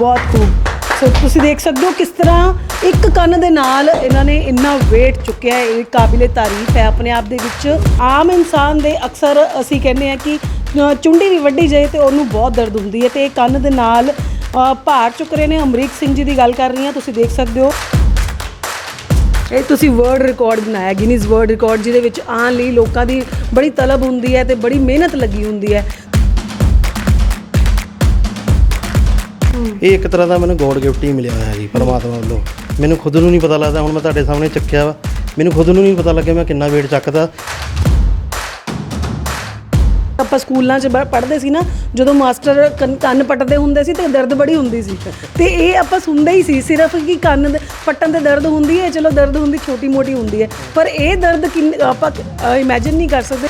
ਬਹੁਤ ਖੂਬ। ਸੋ ਤੁਸੀਂ ਦੇਖ ਸਕਦੇ ਹੋ ਕਿਸ ਤਰ੍ਹਾਂ ਇੱਕ ਕੰਨ ਦੇ ਨਾਲ ਇਹਨਾਂ ਨੇ ਇੰਨਾ weight ਚੁੱਕਿਆ ਹੈ, ਇਹ ਕਾਬਿਲੇ ਤਾਰੀਫ ਹੈ ਆਪਣੇ ਆਪ ਦੇ ਵਿੱਚ। ਆਮ ਇਨਸਾਨ ਦੇ ਅਕਸਰ ਅਸੀਂ ਕਹਿੰਦੇ ਆ ਕਿ ਚੁੰਡੀ ਵੀ ਵੱਢੀ ਜਾਏ ਤੇ ਉਹਨੂੰ ਬਹੁਤ ਦਰਦ ਹੁੰਦੀ ਹੈ ਤੇ ਇਹ ਕੰਨ ਦੇ ਨਾਲ ਭਾਰ ਚੁੱਕ ਰਹੇ ਨੇ। ਅਮਰੀਕ ਸਿੰਘ ਜੀ ਦੀ ਗੱਲ ਕਰ ਰਹੀ ਹਾਂ, ਤੁਸੀਂ ਦੇਖ ਸਕਦੇ ਹੋ। ਇਹ ਤੁਸੀਂ ਵਰਲਡ ਰਿਕਾਰਡ ਬਣਾਇਆ ਗਿਨੀਜ਼ ਵਰਲਡ ਰਿਕਾਰਡ ਜਿਹਦੇ ਵਿੱਚ ਆਉਣ ਲਈ ਲੋਕਾਂ ਦੀ ਬੜੀ ਤਲਬ ਹੁੰਦੀ ਹੈ ਤੇ ਬੜੀ ਮਿਹਨਤ ਲੱਗੀ ਹੁੰਦੀ ਹੈ। ਇਹ ਇੱਕ ਤਰ੍ਹਾਂ ਦਾ ਮੈਨੂੰ ਗੋਡ ਗਿਫਟ ਹੀ ਮਿਲਿਆ ਹੋਇਆ ਜੀ ਪਰਮਾਤਮਾ ਵੱਲੋਂ। ਮੈਨੂੰ ਖੁਦ ਨੂੰ ਨਹੀਂ ਪਤਾ ਲੱਗਦਾ ਹੁਣ ਮੈਂ ਤੁਹਾਡੇ ਸਾਹਮਣੇ ਚੱਕਿਆ ਵਾ। ਮੈਨੂੰ ਖੁਦ ਨੂੰ ਨਹੀਂ ਪਤਾ ਲੱਗਿਆ ਮੈਂ ਕਿੰਨਾ weight ਚੱਕਦਾ। ਆਪਾਂ ਸਕੂਲਾਂ 'ਚ ਬ- ਪੜ੍ਹਦੇ ਸੀ ਨਾ ਜਦੋਂ ਮਾਸਟਰ ਕੰਨ ਕੰਨ ਪੱਟਦੇ ਹੁੰਦੇ ਸੀ ਤੇ ਦਰਦ ਬੜੀ ਹੁੰਦੀ ਸੀ। ਤੇ ਇਹ ਆਪਾਂ ਸੁਣਦੇ ਹੀ ਸੀ ਸਿਰਫ ਕਿ ਕੰਨ ਦੇ ਪੱਟਣ ਤੇ ਦਰਦ ਹੁੰਦੀ ਹੈ ਚਲੋ ਦਰਦ ਹੁੰਦੀ ਛੋਟੀ ਮੋਟੀ ਹੁੰਦੀ ਹੈ। ਪਰ ਇਹ ਦਰਦ ਕਿੰਨ ਆਪਾਂ ਇਮੇਜਿਨ ਨਹੀਂ ਕਰ ਸਕਦੇ।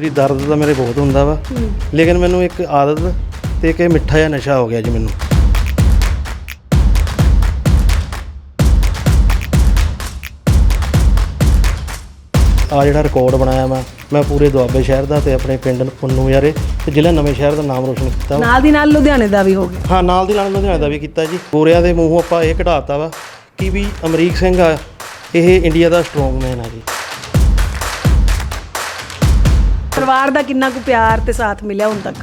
ਜੀ ਦਰਦ ਤਾਂ ਮੇਰੇ ਬਹੁਤ ਹੁੰਦਾ ਵਾ। ਲੇਕਿਨ ਮੈਨੂੰ ਇੱਕ ਆਦਤ ਤੇ ਇਹ ਮਿੱਠਾ ਜਿਹਾ ਨਸ਼ਾ ਹੋ ਗਿਆ ਜੀ ਮੈਨੂੰ। ਆ ਜਿਹੜਾ ਰਿਕਾਰਡ ਬਣਾਇਆ ਮੈਂ ਮੈਂ ਪੂਰੇ ਦੁਆਬੇ ਸ਼ਹਿਰ ਦਾ ਤੇ ਆਪਣੇ ਪਿੰਡ ਪੁੰਨੂ ਯਾਰੇ ਤੇ ਜ਼ਿਲ੍ਹਾ ਨਵੇਂ ਸ਼ਹਿਰ ਦਾ ਨਾਮ ਰੋਸ਼ਨ ਕੀਤਾ। ਨਾਲ ਦੀ ਨਾਲ ਲੁਧਿਆਣੇ ਦਾ ਵੀ ਹੋ ਗਿਆ। ਹਾਂ ਨਾਲ ਦੀ ਨਾਲ ਲੁਧਿਆਣੇ ਦਾ ਵੀ ਕੀਤਾ ਜੀ। ਗੋਰਿਆਂ ਦੇ ਮੂੰਹੋਂ ਆਪਾਂ ਇਹ ਕਢਾਤਾ ਵਾ ਕਿ ਵੀ ਅਮਰੀਕ ਸਿੰਘ ਆ ਇਹ ਇੰਡੀਆ ਦਾ ਸਟਰੋਂਗਮੈਨ ਆ ਜੀ। ਪਰਿਵਾਰ ਦਾ ਕਿੰਨਾ ਕੁ ਪਿਆਰ ਤੇ ਸਾਥ ਮਿਲਿਆ ਹੁਣ ਤੱਕ?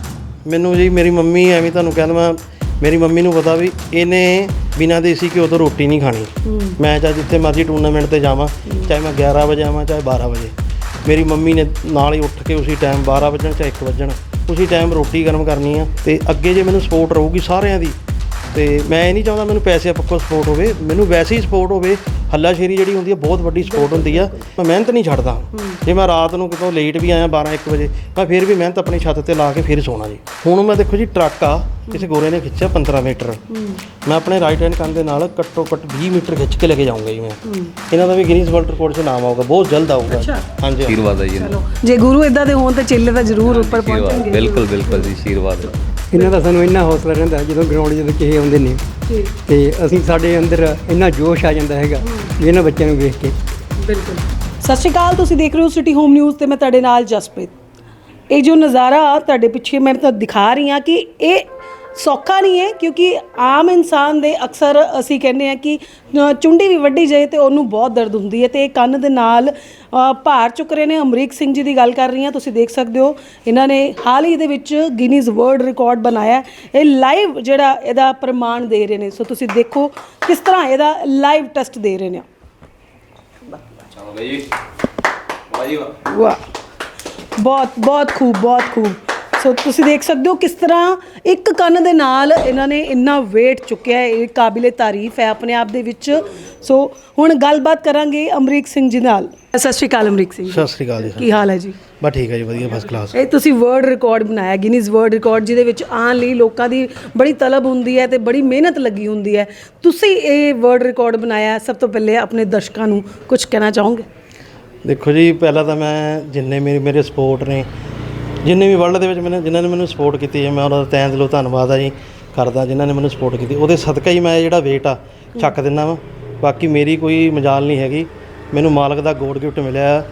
ਮੈਨੂੰ ਜੀ ਮੇਰੀ ਮੰਮੀ ਐਵੇਂ ਤੁਹਾਨੂੰ ਕਹਿੰਦਾ ਮੈਂ ਮੇਰੀ ਮੰਮੀ ਨੂੰ ਪਤਾ ਵੀ ਇਹਨੇ ਬਿਨਾਂ ਦੇਸੀ ਘਿਓ ਤੋਂ ਰੋਟੀ ਨਹੀਂ ਖਾਣੀ। ਮੈਂ ਚਾਹੇ ਜਿੱਥੇ ਮਰਜ਼ੀ ਟੂਰਨਾਮੈਂਟ ਤੇ ਜਾਵਾਂ ਚਾਹੇ ਮੈਂ 11 ਵਜੇ ਆਵਾਂ ਚਾਹੇ 12 ਵਜੇ। ਮੇਰੀ ਮੰਮੀ ਨੇ ਨਾਲ ਹੀ ਉੱਠ ਕੇ ਉਸੇ ਟਾਈਮ 12 ਵਜਣ ਚਾਹੇ 1 ਵਜਣ ਉਸੇ ਟਾਈਮ ਰੋਟੀ ਗਰਮ ਕਰਨੀ ਆ ਤੇ ਅੱਗੇ ਜੇ ਮੈਨੂੰ ਸਪੋਰਟ ਰਹੂਗੀ ਸਾਰਿਆਂ ਦੀ ਤੇ ਮੈਂ ਇਹ ਨਹੀਂ ਚਾਹੁੰਦਾ ਮੈਨੂੰ ਪੈਸੇ ਪੱਕੋ ਸਪੋਰਟ ਹੋਵੇ ਮੈਨੂੰ ਵੈਸੇ ਹੀ ਸਪੋਰਟ ਹੋਵੇ ਹੱਲਾਸ਼ੇਰੀ ਜਿਹੜੀ ਹੁੰਦੀ ਹੈ ਬਹੁਤ ਵੱਡੀ ਸਪੋਰਟ ਹੁੰਦੀ ਆ। ਮੈਂ ਮਿਹਨਤ ਨਹੀਂ ਛੱਡਦਾ। ਜੇ ਮੈਂ ਰਾਤ ਨੂੰ ਕਿਤੋਂ ਲੇਟ ਵੀ ਆਇਆ 12 1 ਵਜੇ ਮੈਂ ਫਿਰ ਵੀ ਮਿਹਨਤ ਆਪਣੀ ਛੱਤ ਤੇ ਲਾ ਕੇ ਫਿਰ ਸੋਣਾ ਜੀ। ਹੁਣ ਮੈਂ ਦੇਖੋ ਜੀ ਟਰੱਕ ਆ ਕਿਸੇ ਗੋਰੇ ਨੇ ਖਿੱਚਿਆ 15 ਮੀਟਰ। ਮੈਂ ਆਪਣੇ ਰਾਈਟ ਹੈਂਡ ਕੰਨ ਦੇ ਨਾਲ ਘੱਟੋ ਘੱਟ 20 ਮੀਟਰ ਖਿੱਚ ਕੇ ਲੈ ਕੇ ਜਾਊਂਗਾ ਜੀ ਮੈਂ। ਇਹਨਾਂ ਦਾ ਵੀ ਗਿਨੀਜ਼ ਵਰਲਡ ਰਿਕਾਰਡ 'ਚ ਨਾਮ ਆਊਗਾ ਬਹੁਤ ਜਲਦ ਆਊਗਾ। ਹਾਂਜੀ ਆਸ਼ੀਰਵਾਦ ਹੈ ਜੀ ਚਲੋ ਜੇ ਗੁਰੂ ਇਦਾਂ ਦੇ ਹੋਣ ਤੇ ਚੇਲੇ ਤਾਂ ਜ਼ਰੂਰ ਉੱਪਰ ਪਹੁੰਚਣਗੇ। ਬਿਲਕੁਲ ਬਿਲਕੁਲ ਜੀ ਆਸ਼ੀਰਵਾਦ। ਇਹਨਾਂ ਦਾ ਸਾਨੂੰ ਇੰਨਾ ਹੌਸਲਾ ਰਹਿੰਦਾ ਜਦੋਂ ਗਰਾਊਂਡ ਜਦੋਂ ਕਿਸੇ ਆਉਂਦੇ ਨੇ। ਤੇ ਅਸੀਂ ਸਾਡੇ ਅੰਦਰ ਇੰਨਾ ਜੋਸ਼ ਆ ਜਾਂਦਾ ਹੈਗਾ ਵੀ ਇਹਨਾਂ ਬੱਚਿਆਂ ਨੂੰ ਵੇਖ ਕੇ। ਬਿਲਕੁਲ। ਸਤਿ ਸ਼੍ਰੀ ਅਕਾਲ ਤੁਸੀਂ ਦੇਖ ਰਹੇ ਹੋ ਸਿਟੀ ਹੋਮ ਨਿਊਜ਼ ਤੇ ਮੈਂ ਤੁਹਾਡੇ ਨਾਲ ਜਸਪ੍ਰੀਤ। ਇਹ ਜੋ ਨਜ਼ਾਰਾ ਤੁਹਾਡੇ ਪਿੱਛੇ ਮੈਂ ਤੁਹਾਨੂੰ ਦਿਖਾ ਰਹੀ ਹਾਂ ਕਿ ਇਹ ਸੌਖਾ ਨਹੀਂ ਹੈ ਕਿਉਂਕਿ ਆਮ ਇਨਸਾਨ ਦੇ ਅਕਸਰ ਅਸੀਂ ਕਹਿੰਦੇ ਆ ਕਿ ਚੁੰਡੀ ਵੀ ਵੱਢੀ ਜਾਏ ਤੇ ਉਹਨੂੰ ਬਹੁਤ ਦਰਦ ਹੁੰਦੀ ਹੈ ਤੇ ਇਹ ਕੰਨ ਦੇ ਨਾਲ ਭਾਰ ਚੁੱਕ ਰਹੇ ਨੇ। ਅਮਰੀਕ ਸਿੰਘ ਜੀ ਦੀ ਗੱਲ ਕਰ ਰਹੀ ਹਾਂ ਤੁਸੀਂ ਦੇਖ ਸਕਦੇ ਹੋ ਇਹਨਾਂ ਨੇ ਹਾਲ ਹੀ ਦੇ ਵਿੱਚ ਗਿਨੀਜ਼ ਵਰਲਡ ਰਿਕਾਰਡ ਬਣਾਇਆ। ਇਹ ਲਾਈਵ ਜਿਹੜਾ ਇਹਦਾ ਪ੍ਰਮਾਣ ਦੇ ਰਹੇ ਨੇ। ਸੋ ਤੁਸੀਂ ਦੇਖੋ ਕਿਸ ਤਰ੍ਹਾਂ ਇਹਦਾ ਲਾਈਵ ਟੈਸਟ ਦੇ ਰਹੇ ਨੇ। ਚਲੋ ਜੀ ਵਾਹ। ਬਹੁਤ ਬਹੁਤ ਖੂਬ ਬਹੁਤ ਖੂਬ। ਸੋ ਤੁਸੀਂ ਦੇਖ ਸਕਦੇ ਹੋ ਕਿਸ ਤਰ੍ਹਾਂ ਇੱਕ ਕੰਨ ਦੇ ਨਾਲ ਇਹਨਾਂ ਨੇ ਇੰਨਾ weight ਚੁੱਕਿਆ ਹੈ ਇਹ ਕਾਬਿਲੇ ਤਾਰੀਫ ਹੈ ਆਪਣੇ ਆਪ ਦੇ ਵਿੱਚ। ਸੋ ਹੁਣ ਗੱਲਬਾਤ ਕਰਾਂਗੇ ਅਮਰੀਕ ਸਿੰਘ ਜੀ ਨਾਲ। ਸਤਿ ਸ਼੍ਰੀ ਅਕਾਲ ਅਮਰੀਕ ਸਿੰਘ ਜੀ। ਸਤਿ ਸ੍ਰੀ ਅਕਾਲ ਜੀ। ਕੀ ਹਾਲ ਹੈ ਜੀ? ਬਸ ਠੀਕ ਹੈ ਜੀ ਵਧੀਆ ਫਸਟ ਕਲਾਸ ਇਹ ਤੁਸੀਂ ਵਰਲਡ ਰਿਕਾਰਡ ਬਣਾਇਆ ਗਿਨੀਜ਼ ਵਰਲਡ ਰਿਕਾਰਡ ਜਿਹਦੇ ਵਿੱਚ ਆਉਣ ਲਈ ਲੋਕਾਂ ਦੀ ਬੜੀ ਤਲਬ ਹੁੰਦੀ ਹੈ ਤੇ ਬੜੀ ਮਿਹਨਤ ਲੱਗੀ ਹੁੰਦੀ ਹੈ। ਤੁਸੀਂ ਇਹ ਵਰਲਡ ਰਿਕਾਰਡ ਬਣਾਇਆ ਸਭ ਤੋਂ ਪਹਿਲੇ ਆਪਣੇ ਦਰਸ਼ਕਾਂ ਨੂੰ ਕੁਝ ਕਹਿਣਾ ਚਾਹੋਗੇ? ਦੇਖੋ ਜੀ ਪਹਿਲਾਂ ਤਾਂ ਮੈਂ ਜਿੰਨੇ ਮੇਰੇ ਮੇਰੇ ਸਪੋਰਟ ਨੇ ਜਿੰਨੇ ਵੀ ਵਰਲਡ ਦੇ ਵਿੱਚ ਮੈਨੂੰ ਜਿਨ੍ਹਾਂ ਨੇ ਮੈਨੂੰ ਸਪੋਰਟ ਕੀਤੀ ਹੈ ਮੈਂ ਉਹਨਾਂ ਦਾ ਤਹਿ ਦਿਲੋਂ ਧੰਨਵਾਦ ਆ ਜੀ ਕਰਦਾ ਜਿਨ੍ਹਾਂ ਨੇ ਮੈਨੂੰ ਸਪੋਰਟ ਕੀਤੀ। ਉਹਦੇ ਸਦਕਾ ਹੀ ਮੈਂ ਇਹ ਜਿਹੜਾ weight ਆ ਚੱਕ ਦਿੰਦਾ ਵਾਂ। ਬਾਕੀ ਮੇਰੀ ਕੋਈ ਮਜਾਲ ਨਹੀਂ ਹੈਗੀ। ਮੈਨੂੰ ਮਾਲਕ ਦਾ ਗੋਡ ਗਿਫਟ ਮਿਲਿਆ। ਹੈ,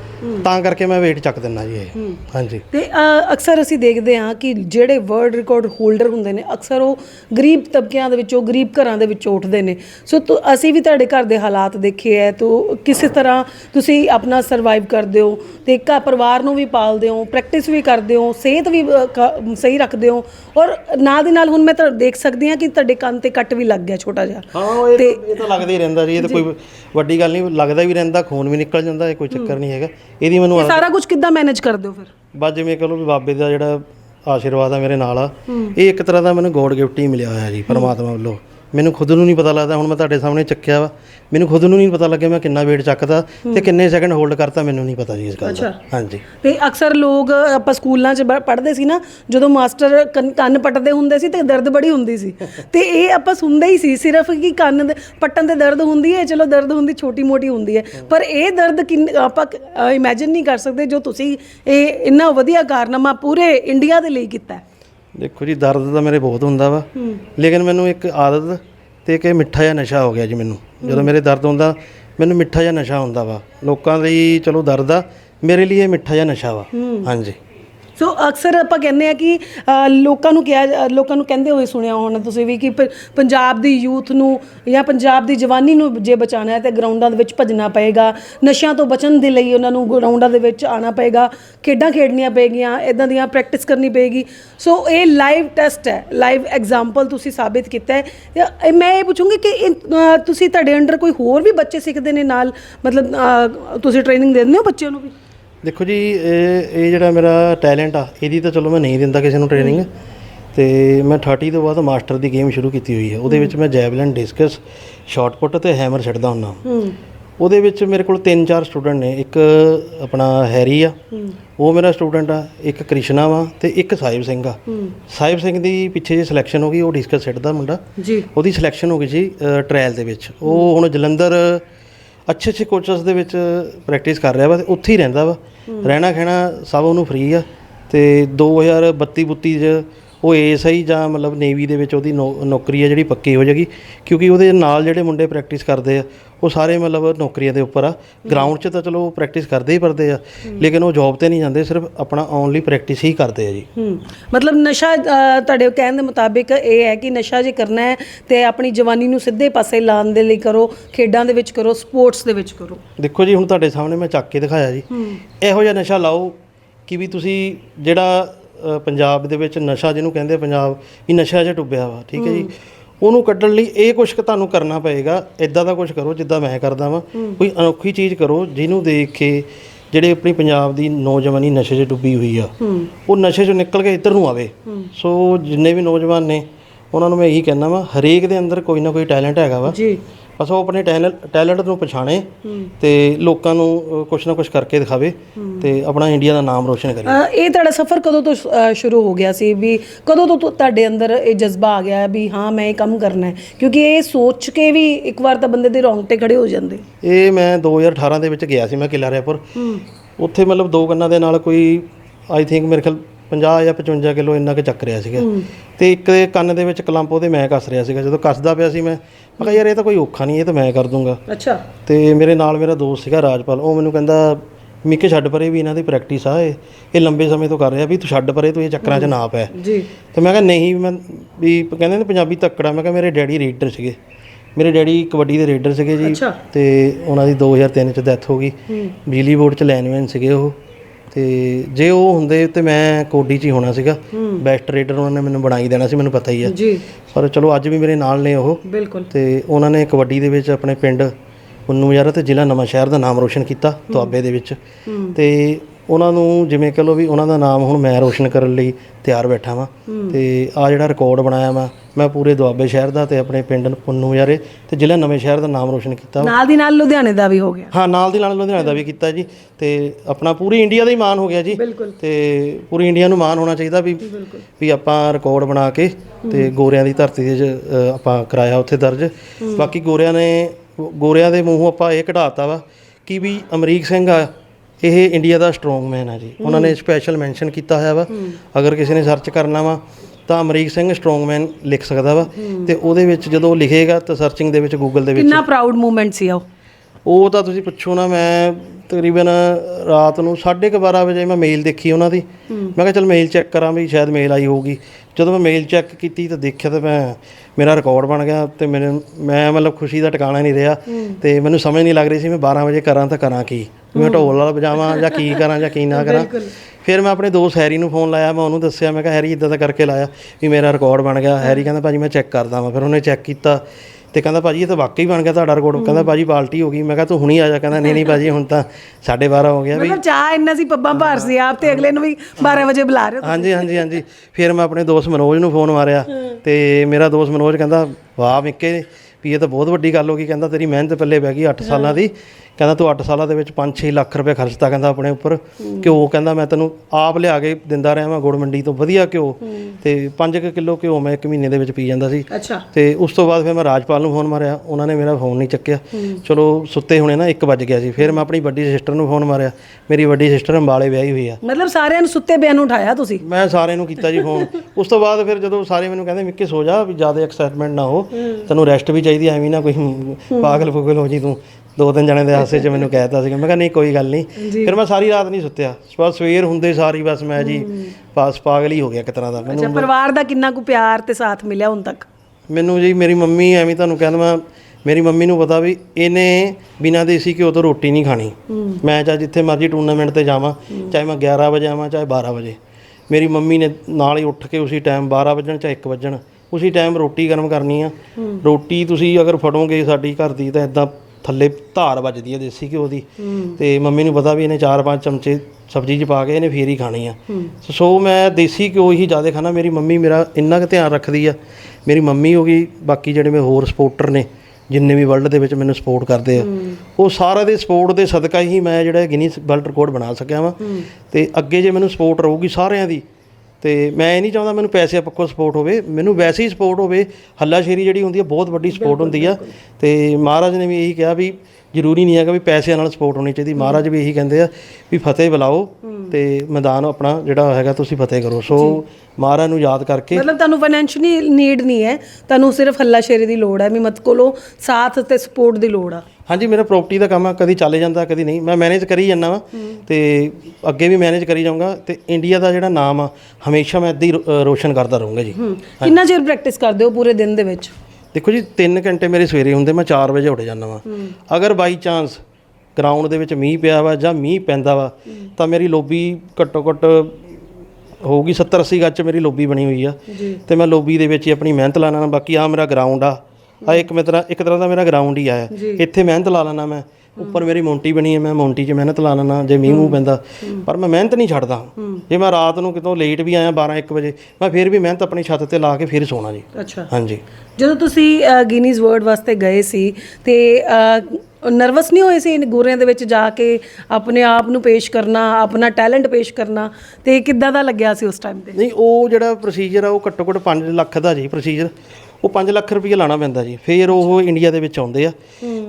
ਤਾਂ ਕਰਕੇ ਮੈਂ weight ਚੱਕ ਦਿੰਦਾ ਜੀ ਇਹ। ਹਾਂਜੀ। ਤੇ ਅ, ਅਕਸਰ ਅਸੀਂ ਦੇਖਦੇ ਹਾਂ ਕਿ ਜਿਹੜੇ ਵਰਲਡ ਰਿਕਾਰਡ ਹੋਲਡਰ ਹੁੰਦੇ ਨੇ ਅਕਸਰ ਉਹ ਗਰੀਬ ਤਬਕਿਆਂ ਦੇ ਵਿੱਚੋਂ ਗਰੀਬ ਘਰਾਂ ਦੇ ਵਿੱਚੋਂ ਉੱਠਦੇ ਨੇ। ਸੋ ਤੁ- ਅਸੀਂ ਵੀ ਤੁਹਾਡੇ ਘਰ ਦੇ ਹਾਲਾਤ ਦੇਖੇ ਹੈ ਤੋ ਕਿਸੇ ਤਰ੍ਹਾਂ ਤੁਸੀਂ ਆਪਣਾ ਸਰਵਾਈਵ ਕਰਦੇ ਹੋ ਤੇ ਘਰ ਪਰਿਵਾਰ ਨੂੰ ਵੀ ਪਾਲਦੇ ਹੋ ਪ੍ਰੈਕਟਿਸ ਵੀ ਕਰਦੇ ਹੋ ਸਿਹਤ ਵੀ ਅ, ਕ- ਸਹੀ ਰੱਖਦੇ ਹੋ। ਔਰ ਨਾਲ ਦੀ ਨਾਲ ਹੁਣ ਮੈਂ ਤਾਂ ਦੇਖ ਸਕਦੀ ਹਾਂ ਕਿ ਤੁਹਾਡੇ ਕੰਨ ਤੇ ਕੱਟ ਵੀ ਲੱਗ ਗਿਆ ਛੋਟਾ ਜਿਹਾ। ਹਾਂ ਇਹ ਤਾਂ- ਇਹ ਤਾਂ ਲੱਗਦਾ ਹੀ ਰਹਿੰਦਾ ਜੀ ਇਹ ਤਾਂ ਕੋਈ ਵੱਡੀ ਗੱਲ ਨਹੀਂ ਲੱਗਦਾ ਵੀ ਰਹਿੰਦਾ ਖੂਨ ਵੀ ਨਿਕਲ ਜਾਂਦਾ ਇਹ ਕੋਈ ਚੱਕਰ ਨਹੀਂ ਹੈਗਾ। ਇਹਦੀ ਮੈਨੂੰ ਇਹ ਸਾਰਾ ਕੁਝ ਕਿੱਦਾਂ ਮੈਨੇਜ ਕਰਦੇ ਹੋ ਫਿਰ? ਬਸ ਜਿਵੇਂ ਕਹ ਲਓ ਵੀ ਬਾਬੇ ਦਾ ਜਿਹੜਾ ਆਸ਼ੀਰਵਾਦ ਆ ਮੇਰੇ ਨਾਲ ਆ। ਇਹ ਇੱਕ ਤਰ੍ਹਾਂ ਦਾ ਮੈਨੂੰ ਗੋਡ ਗਿਫਟ ਹੀ ਮਿਲਿਆ ਹੋਇਆ ਜੀ ਪਰਮਾਤਮਾ ਵੱਲੋਂ। ਮੈਨੂੰ ਖੁਦ ਨੂੰ ਨਹੀਂ ਪਤਾ ਲੱਗਦਾ ਹੁਣ ਮੈਂ ਤੁਹਾਡੇ ਸਾਹਮਣੇ ਚੱਕਿਆ ਵਾ। ਮੈਨੂੰ ਖੁਦ ਨੂੰ ਨਹੀਂ ਪਤਾ ਲੱਗਿਆ ਮੈਂ ਕਿੰਨਾ weight ਚੱਕਦਾ ਤੇ ਕਿੰਨੇ ਸੈਕਿੰਡ ਹੋਲਡ ਕਰਤਾ ਮੈਨੂੰ ਨਹੀਂ ਪਤਾ ਜੀ ਇਸ ਗੱਲ ਦਾ। ਹਾਂਜੀ। ਤੇ ਅਕਸਰ ਲੋਕ ਆਪਾਂ ਸਕੂਲਾਂ 'ਚ ਪੜ੍ਹਦੇ ਸੀ ਨਾ ਜਦੋਂ ਮਾਸਟਰ ਕੰਨ ਪੱਟਦੇ ਹੁੰਦੇ ਸੀ ਤੇ ਦਰਦ ਬੜੀ ਹੁੰਦੀ ਸੀ। ਤੇ ਇਹ ਆਪਾਂ ਸੁਣਦੇ ਹੀ ਸੀ ਸਿਰਫ ਕਿ ਕੰਨ ਦੇ ਪੱਟਣ ਤੇ ਦਰਦ ਹੁੰਦੀ ਹੈ ਚਲੋ ਦਰਦ ਹੁੰਦੀ ਛੋਟੀ ਮੋਟੀ ਹੁੰਦੀ ਹੈ। ਪਰ ਇਹ ਦਰਦ ਕਿੰਨ ਆਪਾਂ ਇਮੇਜਿਨ ਨਹੀਂ ਕਰ ਸਕਦੇ ਜੋ ਤੁਸੀਂ ਇਹ ਇੰਨਾ ਵਧੀਆ ਕਾਰਨਾਮਾ ਪੂਰੇ ਇੰਡੀਆ ਦੇ ਲਈ ਕੀਤਾ ਹੈ। ਦੇਖੋ ਜੀ ਦਰਦ ਤਾਂ ਮੇਰੇ ਬਹੁਤ ਹੁੰਦਾ ਵਾ। ਲੇਕਿਨ ਮੈਨੂੰ ਇੱਕ ਆਦਤ ਤੇ ਇਹ ਮਿੱਠਾ ਜਿਹਾ ਨਸ਼ਾ ਹੋ ਗਿਆ ਜੀ ਮੈਨੂੰ। ਜਦੋਂ ਮੇਰੇ ਦਰਦ ਹੁੰਦਾ ਮੈਨੂੰ ਮਿੱਠਾ ਜਿਹਾ ਨਸ਼ਾ ਹੁੰਦਾ ਵਾ। ਲੋਕਾਂ ਲਈ ਚਲੋ ਦਰਦ ਆ ਮੇਰੇ ਲਈ ਇਹ ਮਿੱਠਾ ਜਿਹਾ ਨਸ਼ਾ ਵਾ। ਹਾਂਜੀ। ਸੋ ਅਕਸਰ ਆਪਾਂ ਕਹਿੰਦੇ ਆ ਕਿ ਲੋਕਾਂ ਨੂੰ ਕਿਹਾ ਲੋਕਾਂ ਨੂੰ ਕਹਿੰਦੇ ਹੋਏ ਸੁਣਿਆ ਹੋਣਾ ਤੁਸੀਂ ਵੀ ਕਿ ਪ- ਪੰਜਾਬ ਦੀ ਯੂਥ ਨੂੰ ਜਾਂ ਪੰਜਾਬ ਦੀ ਜਵਾਨੀ ਨੂੰ ਜੇ ਬਚਾਉਣਾ ਹੈ ਤੇ ਗਰਾਊਂਡਾਂ ਦੇ ਵਿੱਚ ਭੱਜਣਾ ਪਏਗਾ। ਨਸ਼ਿਆਂ ਤੋਂ ਬਚਣ ਦੇ ਲਈ ਉਹਨਾਂ ਨੂੰ ਗਰਾਊਂਡਾਂ ਦੇ ਵਿੱਚ ਆਉਣਾ ਪਏਗਾ। ਖੇਡਾਂ ਖੇਡਣੀਆਂ ਪਏਗੀਆਂ ਇਦਾਂ ਦੀਆਂ ਪ੍ਰੈਕਟਿਸ ਕਰਨੀ ਪਏਗੀ। ਸੋ ਇਹ ਲਾਈਵ ਟੈਸਟ ਹੈ ਲਾਈਵ ਐਗਜ਼ਾਮਪਲ ਤੁਸੀਂ ਸਾਬਿਤ ਕੀਤਾ ਹੈ। ਮੈਂ ਇਹ ਪੁੱਛੂੰਗੀ ਕਿ ਤੁਸੀਂ ਤੁਹਾਡੇ ਅੰਡਰ ਕੋਈ ਹੋਰ ਵੀ ਬੱਚੇ ਸਿੱਖਦੇ ਨੇ ਨਾਲ? ਮਤਲਬ ਤੁਸੀਂ ਟ੍ਰੇਨਿੰਗ ਦਿੰਦੇ ਹੋ ਬੱਚਿਆਂ ਨੂੰ ਵੀ? ਦੇਖੋ ਜੀ ਇਹ ਇਹ ਜਿਹੜਾ ਮੇਰਾ ਟੈਲੈਂਟ ਆ ਇਹਦੀ ਤਾਂ ਚਲੋ ਮੈਂ ਨਹੀਂ ਦਿੰਦਾ ਕਿਸੇ ਨੂੰ ਟ੍ਰੇਨਿੰਗ ਤੇ ਮੈਂ 30 ਤੋਂ ਬਾਅਦ ਮਾਸਟਰ ਦੀ ਗੇਮ ਸ਼ੁਰੂ ਕੀਤੀ ਹੋਈ ਹੈ। ਉਹਦੇ ਵਿੱਚ ਮੈਂ ਜੈਵਲਿਨ ਡਿਸਕਸ ਸ਼ਾਰਟ ਪੁੱਟ ਤੇ ਹੈਮਰ ਛੱਡਦਾ ਹੁੰਦਾ। ਹੂੰ। ਉਹਦੇ ਵਿੱਚ ਮੇਰੇ ਕੋਲ ਤਿੰਨ ਚਾਰ ਸਟੂਡੈਂਟ ਨੇ। ਇੱਕ ਆਪਣਾ ਹੈਰੀ ਆ। ਉਹ ਮੇਰਾ ਸਟੂਡੈਂਟ ਆ। ਇੱਕ ਕ੍ਰਿਸ਼ਨਾ ਵਾ ਤੇ ਇੱਕ ਸਾਹਿਬ ਸਿੰਘ ਆ। ਸਾਹਿਬ ਸਿੰਘ ਦੀ ਪਿੱਛੇ ਜੇ ਸਿਲੈਕਸ਼ਨ ਹੋ ਗਈ ਉਹ ਡਿਸਕਸ ਸਿੱਟਦਾ ਮੁੰਡਾ। ਜੀ। ਉਹਦੀ ਸਿਲੈਕਸ਼ਨ ਹੋ ਗਈ ਸੀ ਟ੍ਰਾਇਲ ਦੇ ਵਿੱਚ। ਉਹ ਹੁਣ ਜਲੰਧਰ ਅੱਛੇ ਅੱਛੇ ਕੋਚਸ ਦੇ ਵਿੱਚ ਪ੍ਰੈਕਟਿਸ ਕਰ ਰਿਹਾ ਵਾ ਤੇ ਉੱਥੇ ਹੀ ਰਹਿੰਦਾ ਵਾ। ਰਹਿਣਾ ਖਾਣਾ ਸਭ ਉਹਨੂੰ ਫ੍ਰੀ ਆ। ਤੇ 2032 32 ਚ ਉਹ ਏਐਸਆਈ ਜਾਂ ਮਤਲਬ ਨੇਵੀ ਦੇ ਵਿੱਚ ਉਹਦੀ ਨੌਕਰੀ ਆ ਜਿਹੜੀ ਪੱਕੀ ਹੋ ਜਾਏਗੀ ਕਿਉਂਕਿ ਉਹਦੇ ਨਾਲ ਜਿਹੜੇ ਮੁੰਡੇ ਪ੍ਰੈਕਟਿਸ ਕਰਦੇ ਆ ਉਹ ਸਾਰੇ ਮਤਲਬ ਨੌਕਰੀਆਂ ਦੇ ਉੱਪਰ ਆ। ਗਰਾਊਂਡ 'ਚ ਤਾਂ ਚਲੋ ਪ੍ਰੈਕਟਿਸ ਕਰਦੇ ਹੀ ਕਰਦੇ ਆ ਲੇਕਿਨ ਉਹ ਜੌਬ ਤੇ ਨਹੀਂ ਜਾਂਦੇ ਸਿਰਫ ਆਪਣਾ ਓਨਲੀ ਪ੍ਰੈਕਟਿਸ ਹੀ ਕਰਦੇ ਆ ਜੀ। ਹੂੰ ਮਤਲਬ ਨਸ਼ਾ ਤੁਹਾਡੇ ਕਹਿਣ ਦੇ ਮੁਤਾਬਿਕ ਇਹ ਹੈ ਕਿ ਨਸ਼ਾ ਜੇ ਕਰਨਾ ਹੈ ਤੇ ਆਪਣੀ ਜਵਾਨੀ ਨੂੰ ਸਿੱਧੇ ਪਾਸੇ ਲਾਉਣ ਦੇ ਲਈ ਕਰੋ ਖੇਡਾਂ ਦੇ ਵਿੱਚ ਕਰੋ ਸਪੋਰਟਸ ਦੇ ਵਿੱਚ ਕਰੋ। ਦੇਖੋ ਜੀ ਹੁਣ ਤੁਹਾਡੇ ਸਾਹਮਣੇ ਮੈਂ ਚੱਕ ਕੇ ਦਿਖਾਇਆ ਜੀ। ਇਹੋ ਜਿਹਾ ਨਸ਼ਾ ਲਾਓ ਕਿ ਵੀ ਤੁਸੀਂ ਜਿਹੜਾ ਪੰਜਾਬ ਦੇ ਵਿੱਚ ਨਸ਼ਾ ਜਿਹਨੂੰ ਕਹਿੰਦੇ ਪੰਜਾਬ ਵੀ ਨਸ਼ਾ 'ਚ ਡੁੱਬਿਆ ਵਾ ਠੀਕ ਹੈ ਜੀ? ਉਹਨੂੰ ਕੱਢਣ ਲਈ ਇਹ ਕੁਝ ਤੁਹਾਨੂੰ ਕਰਨਾ ਪਏਗਾ ਇਦਾਂ ਦਾ ਕੁਝ ਕਰੋ ਜਿੱਦਾਂ ਮੈਂ ਕਰਦਾ ਵਾਂ। ਕੋਈ ਅਨੋਖੀ ਚੀਜ਼ ਕਰੋ ਜਿਹਨੂੰ ਦੇਖ ਕੇ ਜਿਹੜੇ ਆਪਣੀ ਪੰਜਾਬ ਦੀ ਨੌਜਵਾਨੀ ਨਸ਼ੇ 'ਚ ਡੁੱਬੀ ਹੋਈ ਆ ਉਹ ਨਸ਼ੇ 'ਚੋਂ ਨਿਕਲ ਕੇ ਇੱਧਰ ਨੂੰ ਆਵੇ। ਸੋ ਜਿੰਨੇ ਵੀ ਨੌਜਵਾਨ ਨੇ ਉਹਨਾਂ ਨੂੰ ਮੈਂ ਇਹੀ ਕਹਿਣਾ ਵਾ ਹਰੇਕ ਦੇ ਅੰਦਰ ਕੋਈ ਨਾ ਕੋਈ ਟੈਲੈਂਟ ਹੈਗਾ ਵਾ। ਜੀ। ਬਸ ਉਹ ਆਪਣੇ ਟੈਲੈਂਟ ਟੈਲੈਂਟ ਨੂੰ ਪਛਾਣੇ ਤੇ ਲੋਕਾਂ ਨੂੰ ਕੁਛ ਨਾ ਕੁਛ ਕਰਕੇ ਦਿਖਾਵੇ ਤੇ ਆਪਣਾ ਇੰਡੀਆ ਦਾ ਨਾਮ ਰੋਸ਼ਨ ਕਰੇ। ਇਹ ਤੁਹਾਡਾ ਸਫ਼ਰ ਕਦੋਂ ਤੋਂ ਸ਼ੁਰੂ ਹੋ ਗਿਆ ਸੀ? ਵੀ ਕਦੋਂ ਤੋਂ ਤੁਹਾਡੇ ਅੰਦਰ ਇਹ ਜਜ਼ਬਾ ਆ ਗਿਆ ਵੀ ਹਾਂ ਮੈਂ ਇਹ ਕੰਮ ਕਰਨਾ ਹੈ? ਕਿਉਂਕਿ ਇਹ ਸੋਚ ਕੇ ਵੀ ਇੱਕ ਵਾਰ ਤਾਂ ਬੰਦੇ ਦੇ ਰੌਂਗਟੇ ਖੜੇ ਹੋ ਜਾਂਦੇ। ਇਹ ਮੈਂ 2018 ਦੇ ਵਿੱਚ ਗਿਆ ਸੀ ਮੈਂ ਕਿਲਾ ਰਾਏਪੁਰ ਉੱਥੇ ਮਤਲਬ ਦੋ ਕੰਨਾਂ ਦੇ ਨਾਲ ਕੋਈ ਆਈ ਥਿੰਕ ਮੇਰੇ ਖਿਆਲ 50 ਜਾਂ 55 ਕਿਲੋ ਇੰਨਾ ਕੁ ਚੱਕ ਰਿਹਾ ਸੀਗਾ। ਤੇ ਇੱਕ ਦੇ ਕੰਨ ਦੇ ਵਿੱਚ ਕਲੰਪ ਉਹਦੇ ਮੈਂ ਕੱਸ ਰਿਹਾ ਸੀਗਾ। ਜਦੋਂ ਕੱਸਦਾ ਪਿਆ ਸੀ ਮੈਂ ਮੈਂ ਕਿਹਾ ਯਾਰ ਇਹ ਤਾਂ ਕੋਈ ਔਖਾ ਨਹੀਂ ਇਹ ਤਾਂ ਮੈਂ ਕਰ ਦੂੰਗਾ। ਅੱਛਾ। ਤੇ ਮੇਰੇ ਨਾਲ ਮੇਰਾ ਦੋਸਤ ਸੀਗਾ ਰਾਜਪਾਲ ਉਹ ਮੈਨੂੰ ਕਹਿੰਦਾ ਮਿੱਕੇ ਛੱਡ ਪਰੇ ਵੀ ਇਹਨਾਂ ਦੀ ਪ੍ਰੈਕਟਿਸ ਆ ਇਹ। ਇਹ ਲੰਬੇ ਸਮੇਂ ਤੋਂ ਕਰ ਰਿਹਾ ਵੀ ਤੂੰ ਛੱਡ ਪਰੇ ਤੂੰ ਇਹ ਚੱਕਰਾਂ 'ਚ ਨਾ ਪੈ। ਜੀ। ਤੇ ਮੈਂ ਕਿਹਾ ਨਹੀਂ ਮੈਂ ਵੀ ਕਹਿੰਦੇ ਨੇ ਪੰਜਾਬੀ ਤੱਕੜਾ ਮੈਂ ਕਿਹਾ ਮੇਰੇ ਡੈਡੀ ਰੇਡਰ ਸੀਗੇ। ਮੇਰੇ ਡੈਡੀ ਕਬੱਡੀ ਦੇ ਰੇਡਰ ਸੀਗੇ ਜੀ। ਤੇ ਉਹਨਾਂ ਦੀ 2003 ਚ ਡੈਥ ਹੋ ਗਈ। ਬਿਜਲੀ ਬੋਰਡ ਚ ਲਾਈਨਮੈਨ ਸੀਗੇ ਉਹ। ਤੇ ਜੇ ਉਹ ਹੁੰਦੇ ਤੇ ਮੈਂ ਕੋਡੀ ਚ ਹੀ ਹੋਣਾ ਸੀਗਾ। ਬੈਸਟ ਰੇਡਰ ਉਹਨਾਂ ਨੇ ਮੈਨੂੰ ਬਣਾਈ ਦੇਣਾ ਸੀ ਮੈਨੂੰ ਪਤਾ ਹੀ ਆ। ਜੀ। ਪਰ ਚਲੋ ਅੱਜ ਵੀ ਮੇਰੇ ਨਾਲ ਨੇ ਉਹ। ਬਿਲਕੁਲ। ਤੇ ਉਹਨਾਂ ਨੇ ਕਬੱਡੀ ਦੇ ਵਿੱਚ ਆਪਣੇ ਪਿੰਡ ਉੰਨੂ ਯਾਰਾ ਤੇ ਜ਼ਿਲ੍ਹਾ ਨਵਾਂ ਸ਼ਹਿਰ ਦਾ ਨਾਮ ਰੋਸ਼ਨ ਕੀਤਾ ਦੁਆਬੇ ਦੇ ਵਿੱਚ। ਤੇ ਉਹਨਾਂ ਨੂੰ ਜਿਵੇਂ ਕਹ ਲਓ ਵੀ ਉਹਨਾਂ ਦਾ ਨਾਮ ਹੁਣ ਮੈਂ ਰੋਸ਼ਨ ਕਰਨ ਲਈ ਤਿਆਰ ਬੈਠਾ ਵਾਂ। ਤੇ ਆ ਜਿਹੜਾ ਰਿਕਾਰਡ ਬਣਾਇਆ ਮੈਂ ਮੈਂ ਪੂਰੇ ਦੁਆਬੇ ਸ਼ਹਿਰ ਦਾ ਤੇ ਆਪਣੇ ਪਿੰਡ ਪੁੰਨੂ ਯਾਰੇ ਤੇ ਜ਼ਿਲ੍ਹਾ ਨਵੇਂ ਸ਼ਹਿਰ ਦਾ ਨਾਮ ਰੋਸ਼ਨ ਕੀਤਾ। ਨਾਲ ਦੀ ਨਾਲ ਲੁਧਿਆਣੇ ਦਾ ਵੀ ਹੋ ਗਿਆ। ਹਾਂ ਨਾਲ ਦੀ ਨਾਲ ਲੁਧਿਆਣਾ ਦਾ ਵੀ ਕੀਤਾ ਜੀ। ਤੇ ਆਪਣਾ ਪੂਰੀ ਇੰਡੀਆ ਦਾ ਹੀ ਮਾਣ ਹੋ ਗਿਆ ਜੀ। ਤੇ ਪੂਰੀ ਇੰਡੀਆ ਨੂੰ ਮਾਣ ਹੋਣਾ ਚਾਹੀਦਾ ਵੀ ਵੀ ਆਪਾਂ ਰਿਕਾਰਡ ਬਣਾ ਕੇ ਤੇ ਗੋਰਿਆਂ ਦੀ ਧਰਤੀ ਦੇ ਅ, ਆਪਾਂ ਕਰਾਇਆ ਉੱਥੇ ਦਰਜ। ਬਾਕੀ ਗੋਰਿਆਂ ਨੇ ਗੋਰਿਆਂ ਦੇ ਮੂੰਹੋਂ ਆਪਾਂ ਇਹ ਕਢਾਤਾ ਵਾ ਕਿ ਵੀ ਅਮਰੀਕ ਸਿੰਘ ਆ ਇਹ ਇੰਡੀਆ ਦਾ ਸਟਰੋਂਗਮੈਨ ਆ ਜੀ। ਉਹਨਾਂ ਨੇ ਸਪੈਸ਼ਲ ਮੈਂਸ਼ਨ ਕੀਤਾ ਹੋਇਆ ਵਾ। ਅਗਰ ਕਿਸੇ ਨੇ ਸਰਚ ਕਰਨਾ ਵਾ ਤਾਂ ਅਮਰੀਕ ਸਿੰਘ ਸਟਰੋਂਗਮੈਨ ਲਿਖ ਸਕਦਾ ਵਾ। ਤੇ ਉਹਦੇ ਵਿੱਚ ਜਦੋਂ ਲਿਖੇਗਾ ਤਾਂ ਸਰਚਿੰਗ ਦੇ ਵਿੱਚ ਗੂਗਲ ਦੇ ਵਿੱਚ ਕਿੰਨਾ ਪ੍ਰਾਊਡ ਮੂਮੈਂਟ ਸੀ ਉਹ? ਉਹ ਤਾਂ ਤੁਸੀਂ ਪੁੱਛੋ ਨਾ ਮੈਂ ਤਕਰੀਬਨ ਰਾਤ ਨੂੰ 12:30 ਵਜੇ ਮੈਂ ਮੇਲ ਦੇਖੀ ਉਹਨਾਂ ਦੀ। ਮੈਂ ਕਿਹਾ ਚਲ ਮੇਲ ਚੈੱਕ ਕਰਾਂ ਵੀ ਸ਼ਾਇਦ ਮੇਲ ਆਈ ਹੋਊਗੀ। ਜਦੋਂ ਮੈਂ ਮੇਲ ਚੈੱਕ ਕੀਤੀ ਤਾਂ ਦੇਖਿਆ ਤਾਂ ਮੈਂ ਮੇਰਾ ਰਿਕਾਰਡ ਬਣ ਗਿਆ ਤੇ ਮੈਨੂੰ ਮੈਂ ਮਤਲਬ ਖੁਸ਼ੀ ਦਾ ਟਿਕਾਣਾ ਨਹੀਂ ਰਿਹਾ ਤੇ ਮੈਨੂੰ ਸਮਝ ਨਹੀਂ ਲੱਗ ਰਹੀ ਸੀ ਮੈਂ 12 ਵਜੇ ਕਰਾਂ ਤਾਂ ਕਰਾਂ ਕੀ। ਮੈਂ ਢੋਲ ਵਾਲਾ ਵਜਾਵਾਂ ਜਾਂ ਕੀ ਕਰਾਂ ਜਾਂ ਕੀ ਨਾ ਕਰਾਂ। ਫਿਰ ਮੈਂ ਆਪਣੇ ਦੋਸਤ ਹੈਰੀ ਨੂੰ ਫੋਨ ਲਾਇਆ ਮੈਂ ਉਹਨੂੰ ਦੱਸਿਆ ਮੈਂ ਕਿਹਾ ਹੈਰੀ ਇਦਾਂ ਦਾ ਕਰਕੇ ਲਾਇਆ ਵੀ ਮੇਰਾ ਰਿਕਾਰਡ ਬਣ ਗਿਆ। ਹੈਰੀ ਕਹਿੰਦਾ ਭਾਜੀ ਮੈਂ ਚੈੱਕ ਕਰਦਾ ਵਾਂ। ਫਿਰ ਉਹਨੇ ਚੈੱਕ ਕੀਤਾ। ਤੇ ਕਹਿੰਦਾ ਭਾਜੀ ਇਹ ਤਾਂ ਵਾਕਈ ਬਣ ਗਿਆ ਤੁਹਾਡਾ ਰਿਕਾਰਡ ਕਹਿੰਦਾ ਭਾਜੀ ਪਾਰਟੀ ਹੋ ਗਈ। ਮੈਂ ਕਿਹਾ ਤੂੰ ਹੁਣੀ ਆ ਜਾ। ਕਹਿੰਦਾ ਨਹੀਂ ਨਹੀਂ ਭਾਜੀ ਹੁਣ ਤਾਂ 12:30 ਹੋ ਗਿਆ ਵੀ। ਮਤਲਬ ਚਾਹ ਇੰਨਾ ਸੀ ਪੱਬਾਂ ਭਾਰ ਸੀ ਆਪ ਤੇ ਅਗਲੇ ਨੂੰ ਵੀ 12 ਵਜੇ ਬੁਲਾ ਰਹੇ ਹਾਂਜੀ ਹਾਂਜੀ ਹਾਂਜੀ। ਫਿਰ ਮੈਂ ਆਪਣੇ ਦੋਸਤ ਮਨੋਜ ਨੂੰ ਫੋਨ ਮਾਰਿਆ ਤੇ ਮੇਰਾ ਦੋਸਤ ਮਨੋਜ ਕਹਿੰਦਾ ਵਾਹ ਮਿੱਕੇ ਵੀ ਇਹ ਤਾਂ ਬਹੁਤ ਵੱਡੀ ਗੱਲ ਹੋ ਗਈ। ਕਹਿੰਦਾ ਤੇਰੀ ਮਿਹਨਤ ਪੱਲੇ ਪੈ ਗਈ 8 ਸਾਲਾਂ ਦੀ। ਕਹਿੰਦਾ ਤੂੰ 8 ਸਾਲਾਂ ਦੇ ਵਿੱਚ 5-6 ਲੱਖ ਰੁਪਏ ਖਰਚਤਾ ਕਹਿੰਦਾ ਆਪਣੇ ਉੱਪਰ। ਘਿਓ ਕਹਿੰਦਾ ਮੈਂ ਤੈਨੂੰ ਆਪ ਲਿਆ ਕੇ ਦਿੰਦਾ ਰਿਹਾ ਮੈਂ ਗੁੜ ਮੰਡੀ ਤੋਂ। ਵਧੀਆ ਘਿਓ ਤੇ 5 ਕਿਲੋ ਘਿਓ ਮੈਂ ਇੱਕ ਮਹੀਨੇ ਦੇ ਵਿੱਚ ਪੀ ਜਾਂਦਾ ਸੀ। ਤੇ ਉਸ ਤੋਂ ਬਾਅਦ ਫਿਰ ਮੈਂ ਰਾਜਪਾਲ ਨੂੰ ਫੋਨ ਮਾਰਿਆ। ਉਹਨਾਂ ਨੇ ਮੇਰਾ ਫੋਨ ਨਹੀਂ ਚੱਕਿਆ। ਚਲੋ ਸੁੱਤੇ ਹੋਣੇ ਨਾ 1 ਵਜ ਗਿਆ ਸੀ। ਫਿਰ ਮੈਂ ਆਪਣੀ ਵੱਡੀ ਸਿਸਟਰ ਨੂੰ ਫੋਨ ਮਾਰਿਆ। ਮੇਰੀ ਵੱਡੀ ਸਿਸਟਰ ਅੰਬਾਲੇ ਵਿਆਹੀ ਹੋਈ ਆ। ਮਤਲਬ ਸਾਰਿਆਂ ਨੂੰ ਸੁੱਤੇ ਪਿਆ ਨੂੰ ਉਠਾਇਆ ਤੁਸੀਂ? ਮੈਂ ਸਾਰਿਆਂ ਨੂੰ ਕੀਤਾ ਜੀ ਫੋਨ। ਉਸ ਤੋਂ ਬਾਅਦ ਫਿਰ ਜਦੋਂ ਸਾਰੇ ਮੈਨੂੰ ਕਹਿੰਦੇ ਮਿੱਕੇ ਸੋ ਜਾ ਵੀ ਜ਼ਿਆਦਾ ਐਕਸਾਈਟਮੈਂਟ ਨਾ ਹੋ। ਤੈਨੂੰ ਰੈਸਟ ਵੀ ਚਾਹੀਦੀ ਐਵੇਂ ਨਾ ਕੋਈ ਪਾਗਲ ਫੁਗਲ ਹੋ ਜੀ ਤੂੰ। ਦੋ ਤਿੰਨ ਜਣੇ ਦੇ ਹਾਸੇ 'ਚ ਮੈਨੂੰ ਕਹਿਤਾ ਸੀਗਾ। ਮੈਂ ਕਿਹਾ ਨਹੀਂ ਕੋਈ ਗੱਲ ਨਹੀਂ। ਫਿਰ ਮੈਂ ਸਾਰੀ ਰਾਤ ਨਹੀਂ ਸੁੱਤਿਆ। ਬਸ ਸਵੇਰ ਹੁੰਦੇ ਸਾਰੀ ਬਸ ਮੈਂ ਜੀ ਪਾਸ ਪਾਗਲ ਹੀ ਹੋ ਗਿਆ ਇੱਕ ਤਰ੍ਹਾਂ ਦਾ। ਮੈਨੂੰ ਅੱਛਾ ਪਰਿਵਾਰ ਦਾ ਕਿੰਨਾ ਕੁ ਪਿਆਰ ਤੇ ਸਾਥ ਮਿਲਿਆ ਹੁਣ ਤੱਕ? ਮੈਨੂੰ ਜੀ ਮੇਰੀ ਮੰਮੀ ਐਵੇਂ ਤੁਹਾਨੂੰ ਕਹਿੰਦਾ ਮੈਂ ਮੇਰੀ ਮੰਮੀ ਨੂੰ ਪਤਾ ਵੀ ਇਹਨੇ ਬਿਨਾਂ ਦੇਸੀ ਘਿਓ ਤੋਂ ਰੋਟੀ ਨਹੀਂ ਖਾਣੀ। ਮੈਂ ਚਾਹੇ ਜਿੱਥੇ ਮਰਜ਼ੀ ਟੂਰਨਾਮੈਂਟ ਤੇ ਜਾਵਾਂ ਚਾਹੇ ਮੈਂ 11 ਵਜੇ ਆਵਾਂ ਚਾਹੇ 12 ਵਜੇ। ਮੇਰੀ ਮੰਮੀ ਨੇ ਨਾਲ ਹੀ ਉੱਠ ਕੇ ਉਸੇ ਟਾਈਮ 12 ਵਜਣ ਚਾਹੇ 1 ਵਜਣ ਉਸੇ ਟਾਈਮ ਰੋਟੀ ਗਰਮ ਕਰਨੀ ਆ। ਰੋਟੀ ਤੁਸੀਂ ਅਗਰ ਫੜੋਗੇ ਸਾਡੀ ਘਰ ਦੀ ਤਾਂ ਇਦਾਂ ਥੱਲੇ ਧਾਰ ਵੱਜਦੀ ਹੈ ਦੇਸੀ ਘਿਓ ਦੀ। ਤੇ ਮੰਮੀ ਨੂੰ ਪਤਾ ਵੀ ਇਹਨੇ 4-5 ਚਮਚੇ ਸਬਜ਼ੀ 'ਚ ਪਾ ਕੇ ਇਹਨੇ ਫੇਰ ਹੀ ਖਾਣੀ ਆ। ਸੋ ਮੈਂ ਦੇਸੀ ਘਿਓ ਹੀ ਜ਼ਿਆਦਾ ਖਾਣਾ ਮੇਰੀ ਮੰਮੀ ਮੇਰਾ ਇੰਨਾ ਕੁ ਧਿਆਨ ਰੱਖਦੀ ਆ। ਮੇਰੀ ਮੰਮੀ ਹੋ ਗਈ ਬਾਕੀ ਜਿਹੜੇ ਮੇਰੇ ਹੋਰ ਸਪੋਰਟਰ ਨੇ ਜਿੰਨੇ ਵੀ ਵਰਲਡ ਦੇ ਵਿੱਚ ਮੈਨੂੰ ਸਪੋਰਟ ਕਰਦੇ ਆ ਉਹ ਸਾਰਾ ਦੇ ਸਪੋਰਟ ਦੇ ਸਦਕਾ ਹੀ ਮੈਂ ਜਿਹੜਾ ਗਿਨੀਸ ਵਰਲਡ ਰਿਕਾਰਡ ਬਣਾ ਸਕਿਆ ਵਾਂ। ਤੇ ਅੱਗੇ ਜੇ ਮੈਨੂੰ ਸਪੋਰਟ ਰਹੂਗੀ ਸਾਰਿਆਂ ਦੀ ਤੇ ਮੈਂ ਇਹ ਨਹੀਂ ਚਾਹੁੰਦਾ ਮੈਨੂੰ ਪੈਸੇ ਪੱਖੋਂ ਸਪੋਰਟ ਹੋਵੇ ਮੈਨੂੰ ਵੈਸੇ ਹੀ ਸਪੋਰਟ ਹੋਵੇ ਹੱਲਾਸ਼ੇਰੀ ਜਿਹੜੀ ਹੁੰਦੀ ਹੈ ਬਹੁਤ ਵੱਡੀ ਸਪੋਰਟ ਹੁੰਦੀ ਆ। ਤੇ ਮਹਾਰਾਜ ਨੇ ਵੀ ਇਹੀ ਕਿਹਾ ਵੀ ਜ਼ਰੂਰੀ ਨਹੀਂ ਹੈਗਾ ਵੀ ਪੈਸਿਆਂ ਨਾਲ ਸਪੋਰਟ ਹੋਣੀ ਚਾਹੀਦੀ। ਮਹਾਰਾਜ ਵੀ ਇਹੀ ਕਹਿੰਦੇ ਆ ਵੀ ਫਤਿਹ ਬੁਲਾਓ ਤੇ ਮੈਦਾਨ ਆਪਣਾ ਜਿਹੜਾ ਹੈਗਾ ਤੁਸੀਂ ਫਤਿਹ ਕਰੋ। ਸੋ ਮਹਾਰਾਜ ਨੂੰ ਯਾਦ ਕਰਕੇ ਮਤਲਬ ਤੁਹਾਨੂੰ ਫਾਈਨੈਂਸ਼ੀਅਲੀ ਨੀਡ ਨਹੀਂ ਹੈ ਤੁਹਾਨੂੰ ਸਿਰਫ ਹੱਲਾ ਸ਼ੇਰੀ ਦੀ ਲੋੜ ਹੈ ਵੀ ਮਤ ਕੋਲੋਂ ਸਾਥ ਤੇ ਸਪੋਰਟ ਦੀ ਲੋੜ ਆ। ਹਾਂਜੀ ਮੇਰਾ ਪ੍ਰਾਪਰਟੀ ਦਾ ਕੰਮ ਆ ਕਦੀ ਚੱਲ ਜਾਂਦਾ ਕਦੀ ਨਹੀਂ। ਮੈਂ ਮੈਨੇਜ ਕਰੀ ਜਾਂਦਾ ਵਾ ਤੇ ਅੱਗੇ ਵੀ ਮੈਨੇਜ ਕਰੀ ਜਾਊਂਗਾ ਤੇ ਇੰਡੀਆ ਦਾ ਜਿਹੜਾ ਨਾਮ ਆ ਹਮੇਸ਼ਾ ਮੈਂ ਇੱਦਾਂ ਹੀ ਰੋਸ਼ਨ ਕਰਦਾ ਰਹੂੰਗਾ ਜੀ। ਕਿੰਨਾ ਚਿਰ ਪ੍ਰੈਕਟਿਸ ਕਰਦੇ ਹੋ ਪੂਰੇ ਦਿਨ ਦੇ ਵਿੱਚ? ਦੇਖੋ ਜੀ 3 ਘੰਟੇ ਮੇਰੇ ਸਵੇਰੇ ਹੁੰਦੇ ਮੈਂ 4 ਵਜੇ ਉੱਠ ਜਾਂਦਾ ਵਾਂ। ਅਗਰ ਬਾਈ ਚਾਂਸ ਗਰਾਊਂਡ ਦੇ ਵਿੱਚ ਮੀਂਹ ਪਿਆ ਵਾ ਜਾਂ ਮੀਂਹ ਪੈਂਦਾ ਵਾ ਤਾਂ ਮੇਰੀ ਲੋਬੀ ਘੱਟੋ ਘੱਟ ਹੋਊਗੀ 70 80 ਗੱਜ 'ਚ ਮੇਰੀ ਲੋਬੀ ਬਣੀ ਹੋਈ ਆ। ਤੇ ਮੈਂ ਲੋਬੀ ਦੇ ਵਿੱਚ ਹੀ ਆਪਣੀ ਮਿਹਨਤ ਲਾਣਾ ਬਾਕੀ ਆ ਮੇਰਾ ਗਰਾਊਂਡ ਆ। ਆ ਇੱਕ ਮੇਰਾ ਇੱਕ ਤਰ੍ਹਾਂ ਦਾ ਮੇਰਾ ਗਰਾਊਂਡ ਹੀ ਆ ਇੱਥੇ ਮਿਹਨਤ ਲਾ ਲੈਣਾ ਮੈਂ। ਉੱਪਰ ਮੇਰੀ ਮੌਂਟੀ ਬਣੀ ਹੈ ਮੈਂ ਮੌਂਟੀ 'ਚ ਮਿਹਨਤ ਲਾ ਲੈਣਾ ਜੇ ਮੀਂਹ ਮੂੰਹ ਪੈਂਦਾ ਪਰ ਮੈਂ ਮਿਹਨਤ ਨਹੀਂ ਛੱਡਦਾ। ਜੇ ਮੈਂ ਰਾਤ ਨੂੰ ਕਿਤੋਂ ਲੇਟ ਵੀ ਆਇਆ 12 1 ਵਜੇ ਮੈਂ ਫਿਰ ਵੀ ਮਿਹਨਤ ਆਪਣੀ ਛੱਤ ਤੇ ਲਾ ਕੇ ਫਿਰ ਸੋਣਾ ਜੀ। ਅੱਛਾ। ਹਾਂਜੀ। ਜਦੋਂ ਤੁਸੀਂ ਗਿਨੀਜ਼ ਵਰਲਡ ਵਾਸਤੇ ਗਏ ਸੀ ਤੇ ਨਰਵਸ ਨਹੀਂ ਹੋਏ ਸੀ ਇਨ ਗੋਰਿਆਂ ਦੇ ਵਿੱਚ ਜਾ ਕੇ ਆਪਣੇ ਆਪ ਨੂੰ ਪੇਸ਼ ਕਰਨਾ ਆਪਣਾ ਟੈਲੈਂਟ ਪੇਸ਼ ਕਰਨਾ ਤੇ ਕਿੱਦਾਂ ਦਾ ਲੱਗਿਆ ਸੀ ਉਸ ਟਾਈਮ ਤੇ? ਨਹੀਂ ਉਹ ਜਿਹੜਾ ਪ੍ਰੋਸੀਜਰ ਆ ਉਹ ਘੱਟੋ ਘੱਟ 5 ਲੱਖ ਦਾ ਜੀ ਪ੍ਰੋਸੀਜਰ ਉਹ 5 ਲੱਖ ਰੁਪਏ ਲਾਣਾ ਪੈਂਦਾ ਜੀ। ਫਿਰ ਉਹ ਇੰਡੀਆ ਦੇ ਵਿੱਚ ਆਉਂਦੇ ਆ।